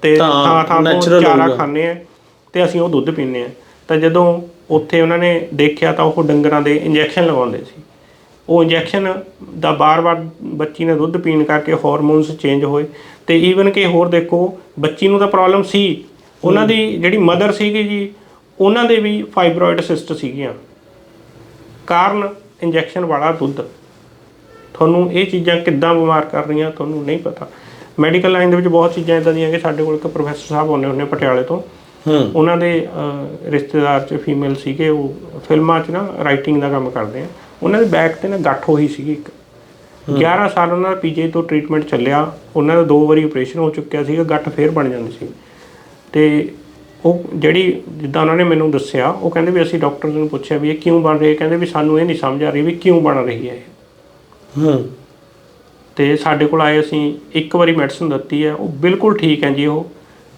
[SPEAKER 1] ਤੇ
[SPEAKER 2] ਤਾਂ
[SPEAKER 1] ਥਾਂ ਥਾਂ ਤੋਂ ਚਾਰਾ। ਖਾਂਦੇ ਆ ਤੇ ਅਸੀਂ ਉਹ ਦੁੱਧ ਪੀਂਦੇ ਆ। ਤਾਂ ਜਦੋਂ ਉੱਥੇ ਉਹਨਾਂ ਨੇ ਦੇਖਿਆ ਤਾਂ ਉਹ ਡੰਗਰਾਂ ਦੇ ਇੰਜੈਕਸ਼ਨ ਲਗਾਉਂਦੇ ਸੀ। ਉਹ ਇੰਜੈਕਸ਼ਨ ਦਾ ਬਾਰ-ਬਾਰ ਬੱਚੀ ਨੇ ਦੁੱਧ ਪੀਣ ਕਰਕੇ ਹਾਰਮੋਨਸ ਚੇਂਜ ਹੋਏ ਤੇ ਈਵਨ ਕਿ ਹੋਰ ਦੇਖੋ ਬੱਚੀ ਨੂੰ ਤਾਂ ਪ੍ਰੋਬਲਮ ਸੀ। ਉਹਨਾਂ ਦੀ ਜਿਹੜੀ ਮਦਰ ਸੀਗੀ ਜੀ ਉਹਨਾਂ ਦੇ ਵੀ ਫਾਈਬਰੋਇਡ ਸਿਸਟ ਸੀਗੀਆਂ। ਕਾਰਨ ਇੰਜੈਕਸ਼ਨ ਵਾਲਾ ਦੁੱਧ। ਤੁਹਾਨੂੰ ਇਹ ਚੀਜ਼ਾਂ ਕਿੱਦਾਂ ਬਿਮਾਰ ਕਰ ਰਹੀਆਂ ਤੁਹਾਨੂੰ ਨਹੀਂ ਪਤਾ। ਮੈਡੀਕਲ ਲਾਈਨ ਦੇ ਵਿੱਚ ਬਹੁਤ ਚੀਜ਼ਾਂ ਇਦਾਂ ਦੀਆਂ ਕਿ ਸਾਡੇ ਕੋਲ ਇੱਕ ਪ੍ਰੋਫੈਸਰ ਸਾਹਿਬ ਆਉਂਦੇ ਹੁੰਦੇ ਪਟਿਆਲੇ ਤੋਂ।
[SPEAKER 2] ਹੂੰ।
[SPEAKER 1] ਉਹਨਾਂ ਦੇ ਰਿਸ਼ਤੇਦਾਰ ਚ ਫੀਮੇਲ ਸੀਗੇ ਉਹ ਫਿਲਮਾਂ 'ਚ ਨਾ ਰਾਈਟਿੰਗ ਦਾ ਕੰਮ ਕਰਦੇ ਆ। ਉਹਨਾਂ ਦੇ ਬੈਕ ਤੇ ਨਾ ਗੱਠ ਹੋਈ ਸੀਗੀ ਇੱਕ। 11 ਸਾਲ ਉਹਨਾਂ ਦਾ ਪੀਜੀ ਤੋਂ ਟ੍ਰੀਟਮੈਂਟ ਚੱਲਿਆ। ਉਹਨਾਂ ਦਾ ਦੋ ਵਾਰੀ ਆਪਰੇਸ਼ਨ ਹੋ ਚੁੱਕਿਆ ਸੀਗਾ ਗੱਠ ਫੇਰ ਬਣ ਜਾਂਦੀ ਸੀ। ਤੇ ਉਹ ਜਿਹੜੀ ਜਿੱਦਾਂ ਉਹਨਾਂ ਨੇ ਮੈਨੂੰ ਦੱਸਿਆ ਉਹ ਕਹਿੰਦੇ ਵੀ ਅਸੀਂ ਡਾਕਟਰ ਨੂੰ ਪੁੱਛਿਆ ਵੀ ਇਹ ਕਿਉਂ ਬਣ ਰਹੀ? ਹੈ ਕਹਿੰਦੇ ਵੀ ਸਾਨੂੰ ਇਹ ਨਹੀਂ ਸਮਝ ਆ ਰਹੀ ਵੀ ਕਿਉਂ ਬਣ ਰਹੀ ਹੈ ਇਹ।
[SPEAKER 2] ਹੂੰ।
[SPEAKER 1] ਤੇ ਸਾਡੇ ਕੋਲ ਆਏ ਅਸੀਂ ਇੱਕ ਵਾਰੀ ਮੈਡੀਸਨ ਦਿੱਤੀ ਹੈ ਉਹ ਬਿਲਕੁਲ ਠੀਕ ਹੈ ਜੀ ਉਹ।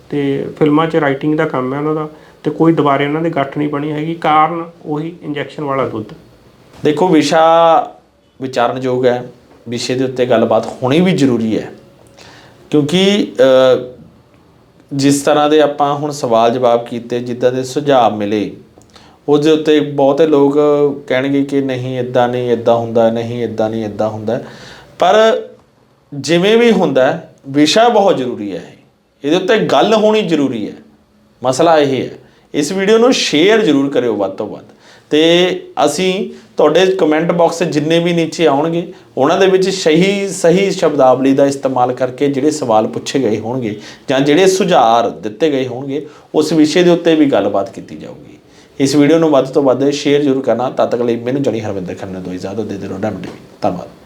[SPEAKER 1] ਤੇ ਫਿਲਮਾਂ 'ਚ ਰਾਈਟਿੰਗ ਦਾ ਕੰਮ ਹੈ ਉਹਨਾਂ ਦਾ। ਤੇ ਕੋਈ ਦੁਬਾਰੇ ਉਹਨਾਂ ਦੇ ਗੱਠ ਨਹੀਂ ਬਣੀ ਹੈਗੀ ਕਾਰਨ ਉਹੀ ਇੰਜੈਕਸ਼ਨ ਵਾਲਾ ਦੁੱਧ।
[SPEAKER 2] ਦੇਖੋ, ਵਿਸ਼ਾ ਵਿਚਾਰਨਯੋਗ ਹੈ। ਵਿਸ਼ੇ ਦੇ ਉੱਤੇ ਗੱਲਬਾਤ ਹੋਣੀ ਵੀ ਜ਼ਰੂਰੀ ਹੈ। ਕਿਉਂਕਿ ਜਿਸ ਤਰ੍ਹਾਂ ਦੇ ਆਪਾਂ ਹੁਣ ਸਵਾਲ ਜਵਾਬ ਕੀਤੇ, ਜਿੱਦਾਂ ਦੇ ਸੁਝਾਅ ਮਿਲੇ, ਉਹਦੇ ਉੱਤੇ ਬਹੁਤੇ ਲੋਕ ਕਹਿਣਗੇ ਕਿ ਨਹੀਂ ਇਦਾਂ ਨਹੀਂ ਇਦਾਂ ਹੁੰਦਾ, ਨਹੀਂ ਇਦਾਂ ਨਹੀਂ ਇਦਾਂ ਹੁੰਦਾ। ਪਰ ਜਿਵੇਂ ਵੀ ਹੁੰਦਾ, ਵਿਸ਼ਾ ਬਹੁਤ ਜ਼ਰੂਰੀ ਹੈ ਇਹਦੇ ਉੱਤੇ ਗੱਲ ਹੋਣੀ ਜ਼ਰੂਰੀ ਹੈ। ਮਸਲਾ ਇਹ ਹੈ। ਇਸ ਵੀਡੀਓ ਨੂੰ ਸ਼ੇਅਰ ਜ਼ਰੂਰ ਕਰਿਓ ਵੱਧ ਤੋਂ ਵੱਧ। ਤੇ ਅਸੀਂ ਤੁਹਾਡੇ ਕਮੈਂਟ ਬਾਕਸ ਜਿੰਨੇ ਵੀ ਨੀਚੇ ਆਉਣਗੇ, ਉਹਨਾਂ ਦੇ ਵਿੱਚ ਸਹੀ ਸਹੀ ਸ਼ਬਦਾਵਲੀ ਦਾ ਇਸਤੇਮਾਲ ਕਰਕੇ ਜਿਹੜੇ ਸਵਾਲ ਪੁੱਛੇ ਗਏ ਹੋਣਗੇ ਜਾਂ ਜਿਹੜੇ ਸੁਝਾਅ ਦਿੱਤੇ ਗਏ ਹੋਣਗੇ, ਉਸ ਵਿਸ਼ੇ ਦੇ ਉੱਤੇ ਵੀ ਗੱਲਬਾਤ ਕੀਤੀ ਜਾਊਗੀ। ਇਸ ਵੀਡੀਓ ਨੂੰ ਵੱਧ ਤੋਂ ਵੱਧ ਸ਼ੇਅਰ ਜ਼ਰੂਰ ਕਰਨਾ। ਤਦ ਤੱਕ ਲਈ ਮੈਨੂੰ, ਜਣੀ ਹਰਵਿੰਦਰ ਖੰਨਾ ਤੋਂ ਇਜਾਜ਼ਤ ਦੇ ਦਿਓ ਡੈਮ ਧੰਨਵਾਦ।